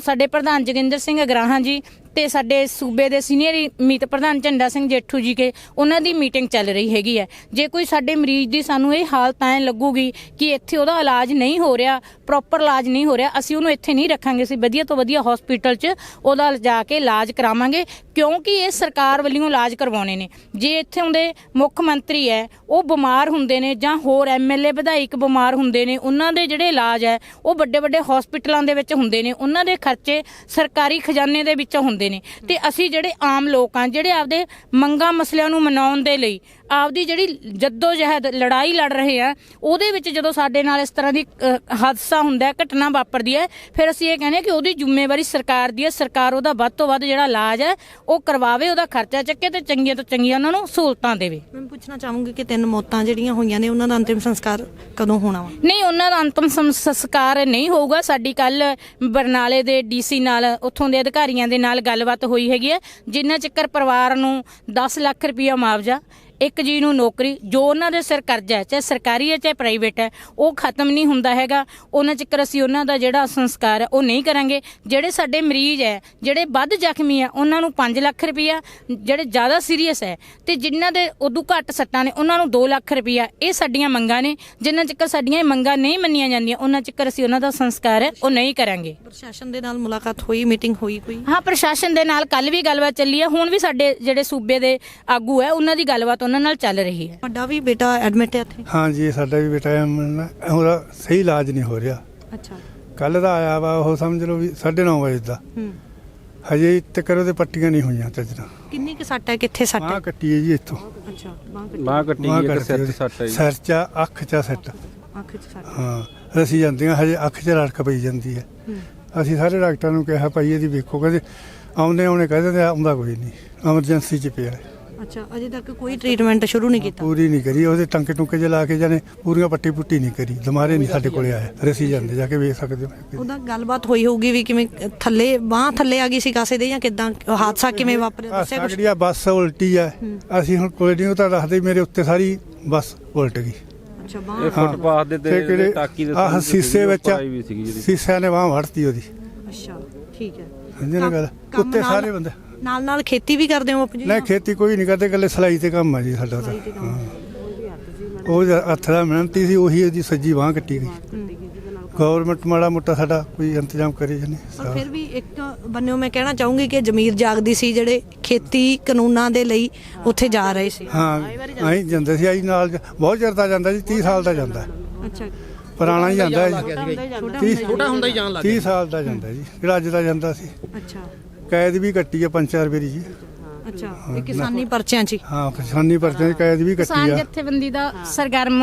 ਸਾਡੇ ਪ੍ਰਧਾਨ ਜੋਗਿੰਦਰ ਸਿੰਘ ਗਰਾਹਾਂ ਜੀ ਤੇ ਸਾਡੇ ਸੂਬੇ ਦੇ ਸੀਨੀਅਰ ਮੀਤ ਪ੍ਰਧਾਨ ਝੰਡਾ ਸਿੰਘ ਜੇਠੂ ਜੀ ਕੇ ਉਹਨਾਂ ਦੀ ਮੀਟਿੰਗ ਚੱਲ ਰਹੀ ਹੈਗੀ ਹੈ। ਜੇ ਕੋਈ ਸਾਡੇ ਮਰੀਜ਼ ਦੀ ਸਾਨੂੰ ਇਹ ਹਾਲਤ ਐ ਲੱਗੂਗੀ ਕਿ ਇੱਥੇ ਉਹਦਾ ਇਲਾਜ ਨਹੀਂ ਹੋ ਰਿਹਾ ਪ੍ਰੋਪਰ ਇਲਾਜ ਨਹੀਂ ਹੋ ਰਿਹਾ, ਅਸੀਂ ਉਹਨੂੰ ਇੱਥੇ ਨਹੀਂ ਰੱਖਾਂਗੇ, ਅਸੀਂ ਵਧੀਆ ਤੋਂ ਵਧੀਆ ਹਸਪੀਟਲ 'ਚ ਉਹਦਾ ਜਾ ਕੇ ਇਲਾਜ ਕਰਾਵਾਂਗੇ, ਕਿਉਂਕਿ ਇਹ ਸਰਕਾਰ ਵੱਲੋਂ ਇਲਾਜ ਕਰਵਾਉਣੇ ਨੇ। ਜੇ ਇੱਥੇ ਹੁੰਦੇ ਮੁੱਖ ਮੰਤਰੀ ਹੈ, ਉਹ ਬਿਮਾਰ ਹੁੰਦੇ ਨੇ ਜਾਂ ਹੋਰ ਐਮਐਲਏ ਵਿਧਾਇਕ ਬਿਮਾਰ ਹੁੰਦੇ ਨੇ, ਉਹਨਾਂ ਦੇ ਜਿਹੜੇ ਇਲਾਜ ਹੈ, ਉਹ ਵੱਡੇ ਵੱਡੇ ਹਸਪੀਟਲਾਂ ਦੇ ਵਿੱਚ ਹੁੰਦੇ ਨੇ, ਉਹਨਾਂ ਦੇ ਖਰਚੇ ਸਰਕਾਰੀ ਖਜ਼ਾਨੇ ਦੇ ਵਿੱਚੋਂ ਹੁੰਦੇ ਨੇ। ਤੇ ਅਸੀਂ ਜਿਹੜੇ ਆਮ ਲੋਕ ਆ, ਜਿਹੜੇ ਆਪਦੇ ਮੰਗਾਂ ਮਸਲਿਆਂ ਨੂੰ ਮਨਾਉਣ ਦੇ ਲਈ ਆਪਦੀ ਜਿਹੜੀ ਜੱਦੋ ਜਹਿਦ ਲੜਾਈ ਲੜ ਰਹੇ ਆ ਉਹਦੇ ਵਿੱਚ ਜਦੋਂ ਸਾਡੇ ਨਾਲ ਇਸ ਤਰ੍ਹਾਂ ਦੀ ਹਾਦਸਾ ਹੁੰਦਾ ਹੈ ਘਟਨਾ ਵਾਪਰਦੀ ਹੈ ਫਿਰ ਅਸੀਂ ਇਹ ਕਹਿੰਦੇ ਹਾਂ ਕਿ ਉਹਦੀ ਜ਼ਿੰਮੇਵਾਰੀ ਸਰਕਾਰ ਦੀ ਹੈ ਸਰਕਾਰ ਉਹਦਾ ਵੱਧ ਤੋਂ ਵੱਧ ਜਿਹੜਾ ਇਲਾਜ ਹੈ ਉਹ ਕਰਵਾਵੇ ਉਹਦਾ ਖਰਚਾ ਚੱਕੇ ਤੇ ਚੰਗੀਆਂ ਤੋਂ ਚੰਗੀਆਂ ਉਹਨਾਂ ਨੂੰ ਸਹੂਲਤਾਂ ਦੇਵੇ। ਮੈਂ ਪੁੱਛਣਾ ਚਾਹੂੰਗੀ ਕਿ ਤਿੰਨ ਮੌਤਾਂ ਜਿਹੜੀਆਂ ਹੋਈਆਂ ਨੇ ਉਹਨਾਂ ਦਾ ਅੰਤਿਮ ਸੰਸਕਾਰ ਕਦੋਂ ਹੋਣਾ ਵਾ? ਨਹੀਂ ਉਹਨਾਂ ਦਾ ਅੰਤਮ ਸੰਸਕਾਰ ਨਹੀਂ ਹੋਊਗਾ। ਸਾਡੀ ਕੱਲ ਬਰਨਾਲੇ ਦੇ ਡੀਸੀ ਨਾਲ ਉੱਥੋਂ ਦੇ ਅਧਿਕਾਰੀਆਂ ਦੇ ਨਾਲ ਗੱਲਬਾਤ ਹੋਈ ਹੈਗੀ ਹੈ ਜਿੰਨਾ ਚੱਕਰ ਪਰਿਵਾਰ ਨੂੰ 10 ਲੱਖ ਰੁਪਇਆ ਮੁਆਵਜ਼ਾ ਇੱਕ ਜੀ ਨੂੰ ਨੌਕਰੀ ਜੋ ਉਹਨਾਂ ਦੇ ਸਿਰ ਕਰਜ਼ਾ ਹੈ ਚਾਹੇ ਸਰਕਾਰੀ ਹੈ ਚਾਹੇ ਪ੍ਰਾਈਵੇਟ ਹੈ ਉਹ ਖਤਮ ਨਹੀਂ ਹੁੰਦਾ ਹੈਗਾ। ਉਹਨਾਂ ਚੱਕਰ ਅਸੀਂ ਉਹਨਾਂ ਦਾ ਜਿਹੜਾ ਸੰਸਕਾਰ ਹੈ ਉਹ ਨਹੀਂ ਕਰਾਂਗੇ। ਜਿਹੜੇ ਸਾਡੇ ਮਰੀਜ਼ ਹੈ ਜਿਹੜੇ ਵੱਧ ਜ਼ਖਮੀ ਹੈ ਉਹਨਾਂ ਨੂੰ 5 ਲੱਖ ਰੁਪਇਆ ਜਿਹੜੇ ਜ਼ਿਆਦਾ ਸੀਰੀਅਸ ਹੈ ਤੇ ਜਿਨ੍ਹਾਂ ਦੇ ਉਦੋਂ ਘੱਟ ਸੱਟਾਂ ਨੇ ਉਹਨਾਂ ਨੂੰ 2 ਲੱਖ ਰੁਪਇਆ ਇਹ ਸਾਡੀਆਂ ਮੰਗਾਂ ਨੇ। ਜਿੰਨਾ ਚੱਕਰ ਸਾਡੀਆਂ ਇਹ ਮੰਗਾਂ ਨਹੀਂ ਮੰਨੀਆਂ ਜਾਂਦੀਆਂ ਉਹਨਾਂ ਚੱਕਰ ਅਸੀਂ ਉਹਨਾਂ ਦਾ ਸੰਸਕਾਰ ਹੈ ਉਹ ਨਹੀਂ ਕਰਾਂਗੇ। ਪ੍ਰਸ਼ਾਸਨ ਦੇ ਨਾਲ ਮੁਲਾਕਾਤ ਹੋਈ ਮੀਟਿੰਗ ਹੋਈ ਕੋਈ? ਹਾਂ ਪ੍ਰਸ਼ਾਸਨ ਦੇ ਨਾਲ ਕੱਲ ਵੀ ਗੱਲਬਾਤ ਚੱਲੀ ਹੈ। ਹੁਣ ਵੀ ਸਾਡੇ ਜਿਹੜੇ ਸੂਬੇ ਦੇ ਆਗੂ ਹੈ ਉਹਨਾਂ ਦੀ ਗੱਲਬਾਤ ਉਹਨਾਂ ਨਾਲ ਚੱਲ ਰਹੀ ਹੈ। ਵੱਡਾ ਵੀ ਬੇਟਾ ਐਡਮਿਟ ਹੈ ਇੱਥੇ? ਹਾਂ ਜੀ ਸਾਡਾ ਵੀ ਬੇਟਾ ਹੈ, ਉਹਦਾ ਸਹੀ ਇਲਾਜ ਨਹੀਂ ਹੋ ਰਿਹਾ। ਅੱਛਾ। ਕੱਲ ਦਾ ਆਇਆ ਵਾ ਉਹ ਸਮਝ ਲਓ ਵੀ 9:30 ਵਜੇ ਦਾ। ਹੂੰ। ਹਜੇ ਤੱਕ ਉਹਦੇ ਪੱਟੀਆਂ ਨਹੀਂ ਹੋਈਆਂ ਚੱਜਣਾ ਕਿੰਨੀ ਕਿ ਸੱਟ ਹੈ? ਕਿੱਥੇ ਸੱਟ ਹੈ? ਬਾਹ ਕੱਟੀ ਹੈ ਜੀ ਇੱਥੋਂ। ਅੱਛਾ ਬਾਂਹ ਕੱਟੀ। ਬਾਹ ਕੱਟੀ ਸਿਰ ਉਹਦੀ। ਤੇ ਸੱਟ ਆਈ ਸਿਰ 'ਚ ਅੱਖ 'ਚ ਸੱਟ। ਅੱਖ 'ਚ ਸੱਟ। ਹਾਂ ਰਸੀ ਜਾਂਦੀਆਂ ਹਜੇ ਅੱਖ 'ਚ ਰੜਕ ਪਈ ਜਾਂਦੀ ਹੈ। ਅਸੀਂ ਸਾਰੇ ਡਾਕਟਰਾਂ ਨੂੰ ਕਿਹਾ ਭਾਈ ਇਹਦੀ ਵੇਖੋ ਕਹਿੰਦੇ ਆਉਂਦੇ ਆਉਣੇ ਕਹਿੰਦੇ ਆਉਂਦਾ ਕੋਈ ਨਹੀਂ ਐਮਰਜੈਂਸੀ 'ਚ ਪਿਆ ਹੈ। ਅੱਛਾ ਅਜੇ ਤੱਕ ਕੋਈ ਟ੍ਰੀਟਮੈਂਟ ਸ਼ੁਰੂ ਨਹੀਂ ਕੀਤਾ? ਪੂਰੀ ਨਹੀਂ ਕਰੀ ਉਹਦੇ ਟੰਕੇ ਟੁੰਕੇ ਜਿਹਾ ਲਾ ਕੇ ਜਾਨੇ ਪੂਰੀਆਂ ਪੱਟੀ ਪੁੱਟੀ ਨਹੀਂ ਕਰੀ ਦਮਾਰੇ ਨਹੀਂ ਸਾਡੇ ਕੋਲੇ ਆਇਆ ਰਸੀ ਜਾਂਦੇ ਜਾ ਕੇ ਵੇਖ ਸਕਦੇ ਹੋ। ਉਹਦਾ ਗੱਲਬਾਤ ਹੋਈ ਹੋਊਗੀ ਵੀ ਕਿਵੇਂ ਥੱਲੇ ਬਾਹ ਥੱਲੇ ਆ ਗਈ ਸੀ ਕਾਸੇ ਦੇ ਜਾਂ ਕਿਦਾਂ ਹਾਦਸਾ ਕਿਵੇਂ ਵਾਪਰਿਆ ਦੱਸਿਆ ਕੁਛ? ਜਿਹੜੀ ਆ? ਬੱਸ ਉਲਟੀ ਆ। ਅਸੀਂ ਹੁਣ ਕੋਈ ਨਹੀਂ ਉਹ ਤਾਂ ਦੱਸਦੇ ਮੇਰੇ ਉੱਤੇ ਸਾਰੀ ਬੱਸ ਉਲਟ ਗਈ। ਅੱਛਾ ਬਾਹ ਇਹ ਫੁੱਟਪਾਥ ਦੇ ਤੇ ਟਾਕੀ ਦੇ ਆਹ ਸੀਸੇ ਵਿੱਚ ਸੀਸਿਆਂ ਨੇ ਬਾਹ ਵੜਤੀ ਉਹਦੀ। ਅੱਛਾ ਠੀਕ ਹੈ। ਸਮਝੇ ਨਾ ਗੱਲ? ਕੰਮ ਉੱਤੇ ਸਾਰੇ ਬੰਦੇ ਨਾਲ ਨਾਲ ਖੇਤੀ ਵੀ ਕਰਦੇ ਹੋ ਜੀ? ਨਹੀਂ ਖੇਤੀ ਕੋਈ ਨਹੀਂ ਕਰਦੇ ਗੱਲੇ ਸਲਾਈ ਤੇ ਕੰਮ ਆ ਜੀ ਸਾਡਾ ਤਾਂ। ਹਾਂ। ਉਹ ਜਿਹੜਾ ਹੱਥ ਦਾ ਮਿਹਨਤੀ ਸੀ ਉਹੀ ਉਹਦੀ ਸੱਜੀ ਬਾਹ ਕੱਟੀ ਗਈ ਗਵਰਨਮੈਂਟ ਮਾੜਾ ਮੋਟਾ ਸਾਡਾ ਕੋਈ ਇੰਤਜ਼ਾਮ ਕਰੇ ਜਨੇ ਪਰ ਫਿਰ ਵੀ ਇੱਕ ਬੰਨਿਓ ਮੈਂ ਕਹਿਣਾ ਚਾਹੂੰਗੀ ਕਿ ਜ਼ਮੀਰ ਜਾਗਦੀ ਸੀ ਜਿਹੜੇ ਖੇਤੀ ਕਾਨੂੰਨਾਂ ਦੇ ਲਈ ਉੱਥੇ ਜਾ ਰਹੇ ਸੀ। ਹਾਂ ਆਈ ਜਾਂਦੇ ਸੀ। ਆਈ ਨਾਲ ਬਹੁਤ ਚਿਰ ਦਾ ਜਾਂਦਾ ਜੀ 30 ਸਾਲ ਦਾ ਜਾਂਦਾ। ਅੱਛਾ। ਪੁਰਾਣਾ ਹੀ ਜਾਂਦਾ ਜੀ। ਛੋਟਾ ਹੁੰਦਾ ਹੀ ਜਾਣ ਲੱਗ 30 ਸਾਲ ਦਾ ਜਾਂਦਾ ਜੀ ਜਿਹੜਾ ਅੱਜ ਦਾ ਜਾਂਦਾ ਸੀ। ਅੱਛਾ। ਕੈਦ ਵੀ ਕੱਟੀ ਆ ਪੰਜ ਚਾਰ ਵਾਰੀ ਜੀ। ਅੱਛਾ ਇਹ ਕਿਸਾਨੀ ਪਰਚਿਆਂ 'ਚ ਹੀ। ਹਾਂ ਕਿਸਾਨੀ ਪਰਚਿਆਂ ਦੀ ਕੈਦ ਵੀ ਕੱਟੀ ਕਿਸਾਨ ਆ ਜਥੇਬੰਦੀ ਦਾ ਸਰਗਰਮ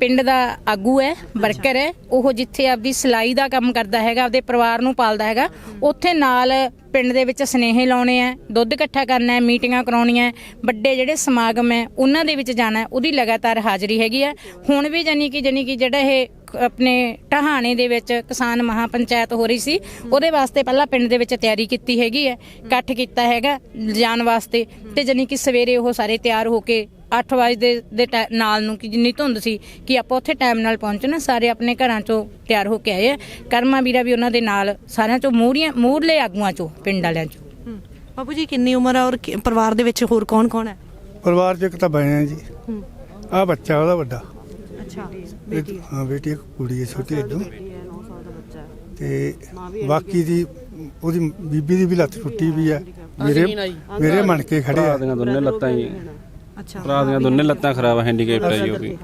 ਪਿੰਡ ਦਾ ਆਗੂ ਹੈ ਵਰਕਰ ਹੈ। ਉਹ ਜਿੱਥੇ ਆਪਦੀ ਸਿਲਾਈ ਦਾ ਕੰਮ ਕਰਦਾ ਹੈਗਾ ਆਪਦੇ ਪਰਿਵਾਰ ਨੂੰ ਪਾਲਦਾ ਹੈਗਾ ਉੱਥੇ ਨਾਲ ਪਿੰਡ ਦੇ ਵਿੱਚ ਸਨੇਹੇ ਲਾਉਣੇ ਆ ਦੁੱਧ ਇਕੱਠਾ ਕਰਨਾ ਹੈ ਮੀਟਿੰਗਾਂ ਕਰਾਉਣੀਆਂ ਹੈ, ਵੱਡੇ ਜਿਹੜੇ ਸਮਾਗਮ ਹੈ ਉਹਨਾਂ ਦੇ ਵਿੱਚ ਜਾਣਾ ਹੈ, ਉਹਦੀ ਲਗਾਤਾਰ ਹਾਜ਼ਰੀ ਹੈਗੀ ਹੈ। ਹੁਣ ਵੀ ਜਾਨੀ ਕਿ ਜਾਨੀ ਕਿ ਜਿਹੜਾ ਇਹ ਆਪਣੇ ਟਹਾਣੇ ਦੇ ਵਿੱਚ ਕਿਸਾਨ ਮਹਾ ਪੰਚਾਇਤ ਹੋ ਰਹੀ ਸੀ ਉਹਦੇ ਵਾਸਤੇ ਪਹਿਲਾਂ ਪਿੰਡ ਦੇ ਵਿੱਚ ਤਿਆਰੀ ਕੀਤੀ ਹੈਗੀ ਹੈ ਇਕੱਠ ਕੀਤਾ ਹੈਗਾ ਜਾਣ ਵਾਸਤੇ ਤੇ ਜਾਨੀ ਕਿ ਸਵੇਰੇ ਉਹ ਸਾਰੇ ਤਿਆਰ ਹੋ ਕੇ 8 ਵਜੇ ਦੇ ਨਾਲ ਨੂੰ ਕਿ ਜਿੰਨੀ ਧੁੰਦ ਸੀ ਕਿ ਆਪਾਂ ਉੱਥੇ ਟਾਈਮ ਨਾਲ ਪਹੁੰਚਣਾ ਸਾਰੇ ਆਪਣੇ ਘਰਾਂ ਚੋਂ ਤਿਆਰ ਹੋ ਕੇ ਆਏ ਆ ਕਰਮਾ ਵੀਰਾ ਵੀ ਉਹਨਾਂ ਦੇ ਨਾਲ ਸਾਰਿਆਂ ਚੋਂ ਮੂਹਰੀਆਂ ਮੂਹਰਲੇ ਆਗੂਆਂ ਚੋਂ ਪਿੰਡ ਵਾਲਿਆਂ ਚੋਂ। ਬਾਪੂ ਜੀ ਕਿੰਨੀ ਉਮਰ ਆ ਔਰ ਪਰਿਵਾਰ ਦੇ ਵਿੱਚ ਹੋਰ ਕੌਣ ਕੌਣ ਹੈ? ਪਰਿਵਾਰ 'ਚ ਇੱਕ ਤਾਂ ਆ ਜੀ। ਆ ਬੱਚਾ ਉਹਦਾ ਵੱਡਾ। ਅੱਛਾ ਬੇਟੀ ਹਾਂ ਬੇਟੀ ਇੱਕ ਕੁੜੀ ਹੈ ਛੋਟੀ ਇਦੋਂ ਤੇ ਬਾਕੀ ਦੀ ਉਹਦੀ ਬੀਬੀ ਦੀ ਵੀ ਲੱਤ ਟੁੱਟੀ ਵੀ ਆ ਮੇਰੇ ਮੇਰੇ ਮਣ ਕੇ ਖੜੇ ਭਰਾ ਆ ਦੀਆਂ ਦੋਨੇ ਲੱਤਾਂ ਹੀ ਅੱਛਾ। ਭਰਾ ਦੀਆਂ ਦੋਨੇ ਲੱਤਾਂ ਖਰਾਬ ਹੈਂਡੀਕੈਪ ਹੈ ਜੀ ਉਹ ਵੀ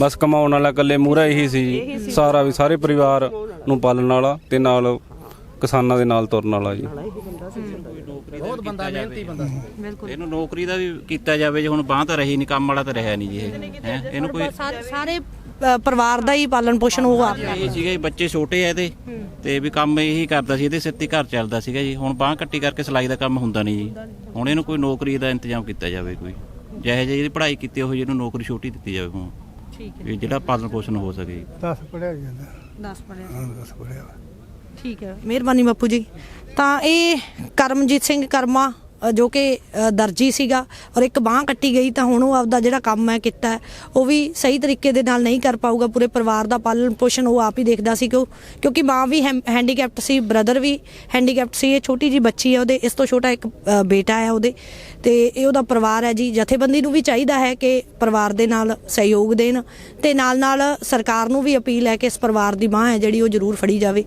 ਬਸ ਕਮਾਉਣ ਵਾਲਾ ਇਕੱਲੇ ਮੂਹਰਾ ਇਹੀ ਸੀ ਜੀ। ਸਾਰਾ ਵੀ ਸਾਰੇ ਪਰਿਵਾਰ ਨੂੰ ਪਾਲਣ ਵਾਲਾ ਤੇ ਨਾਲ ਕਿਸਾਨਾਂ ਦੇ ਨਾਲ ਤੁਰਨ ਵਾਲਾ ਜੀ। ਬਹੁਤ ਬੰਦਾ ਮਿਹਨਤੀ ਬੰਦਾ ਇਹਨੂੰ ਨੌਕਰੀ ਦਾ ਵੀ ਕੀਤਾ ਜਾਵੇ ਜੇ ਹੁਣ ਬਾਹ ਤਾਂ ਰਹੀ ਨਹੀਂ ਕੰਮ ਵਾਲਾ ਤਾਂ ਰਿਹਾ ਨਹੀਂ ਜੀ ਇਹ। ਹੈ? ਇਹਨੂੰ ਕੋਈ ਸਾਰੇ ਸਾਰੇ ਅ, ਪਰਿਵਾਰ ਦਾ ਹੀ ਪਾਲਣ ਪੋਸ਼ਣ ਉਹ ਆਪ ਇਹ ਸੀਗਾ ਜੀ ਬੱਚੇ ਛੋਟੇ ਆ ਇਹਦੇ। ਤੇ ਵੀ ਕੰਮ ਇਹੀ ਕਰਦਾ ਸੀ ਇਹਦੇ ਸਿਰ ਤੇ ਘਰ ਚੱਲਦਾ ਸੀਗਾ ਜੀ। ਹੁਣ ਬਾਹ ਕੱਟੀ ਕਰਕੇ ਸਿਲਾਈ ਦਾ ਕੰਮ ਹੁੰਦਾ ਨਹੀਂ ਜੀ। ਹੁਣ ਇਹਨੂੰ ਕੋਈ ਨੌਕਰੀ ਦਾ ਇੰਤਜ਼ਾਮ ਕੀਤਾ ਜਾਵੇ ਕੋਈ। ਜਿਹੇ ਜਿਹੀ ਇਹਦੀ ਪੜ੍ਹਾਈ ਕੀਤੀ ਉਹ ਇਹਨੂੰ ਨੌਕਰੀ ਛੋਟੀ ਦਿੱਤੀ ਜਾਵੇ ਹੁਣ। ਠੀਕ ਵੀ ਜਿਹੜਾ ਪਾਲਣ ਪੋਸ਼ਣ ਹੋ ਸਕੇ। ਜੀ 10 ਪੜਿਆ ਜਾਂਦਾ। 10 ਪੜਿਆ ਹਾਂ 10 ਪੜਿਆ ਠੀਕ ਹੈ। ਮਿਹਰਬਾਨੀ ਬਾਪੂ ਜੀ। ਤਾਂ ਇਹ ਕਰਮਜੀਤ ਸਿੰਘ ਕਰਮਾ ਜੋ ਕਿ ਦਰਜੀ ਸੀਗਾ ਔਰ ਇੱਕ ਬਾਹ ਕੱਟੀ ਗਈ ਤਾਂ ਹੁਣ ਉਹ ਆਪਦਾ ਜਿਹੜਾ ਕੰਮ ਹੈ ਕੀਤਾ ਉਹ ਵੀ ਸਹੀ ਤਰੀਕੇ ਦੇ ਨਾਲ ਨਹੀਂ ਕਰ ਪਾਊਗਾ, ਪੂਰੇ ਪਰਿਵਾਰ ਦਾ ਪਾਲਣ ਪੋਸ਼ਣ ਉਹ ਆਪ ਹੀ ਦੇਖਦਾ ਸੀ ਕਿਉਂ, ਕਿਉਂਕਿ ਮਾਂ ਵੀ ਹੈਂਡੀਕੈਪਟ ਸੀ ਬ੍ਰਦਰ ਵੀ ਹੈਂਡੀਕੈਪਟ ਸੀ, ਇਹ ਛੋਟੀ ਜੀ ਬੱਚੀ ਹੈ ਉਹਦੇ, ਇਸ ਤੋਂ ਛੋਟਾ ਇੱਕ ਬੇਟਾ ਹੈ ਉਹਦੇ, ਤੇ ਇਹ ਉਹਦਾ ਪਰਿਵਾਰ ਹੈ ਜੀ, ਜਥੇਬੰਦੀ ਨੂੰ ਵੀ ਚਾਹੀਦਾ ਹੈ ਕਿ ਪਰਿਵਾਰ ਦੇ ਨਾਲ ਸਹਿਯੋਗ ਦੇਣ ਤੇ ਨਾਲ ਨਾਲ ਸਰਕਾਰ ਨੂੰ ਵੀ ਅਪੀਲ ਹੈ ਕਿ ਇਸ ਪਰਿਵਾਰ ਦੀ ਬਾਹ ਹੈ ਜਿਹੜੀ ਉਹ ਜ਼ਰੂਰ ਫੜੀ ਜਾਵੇ।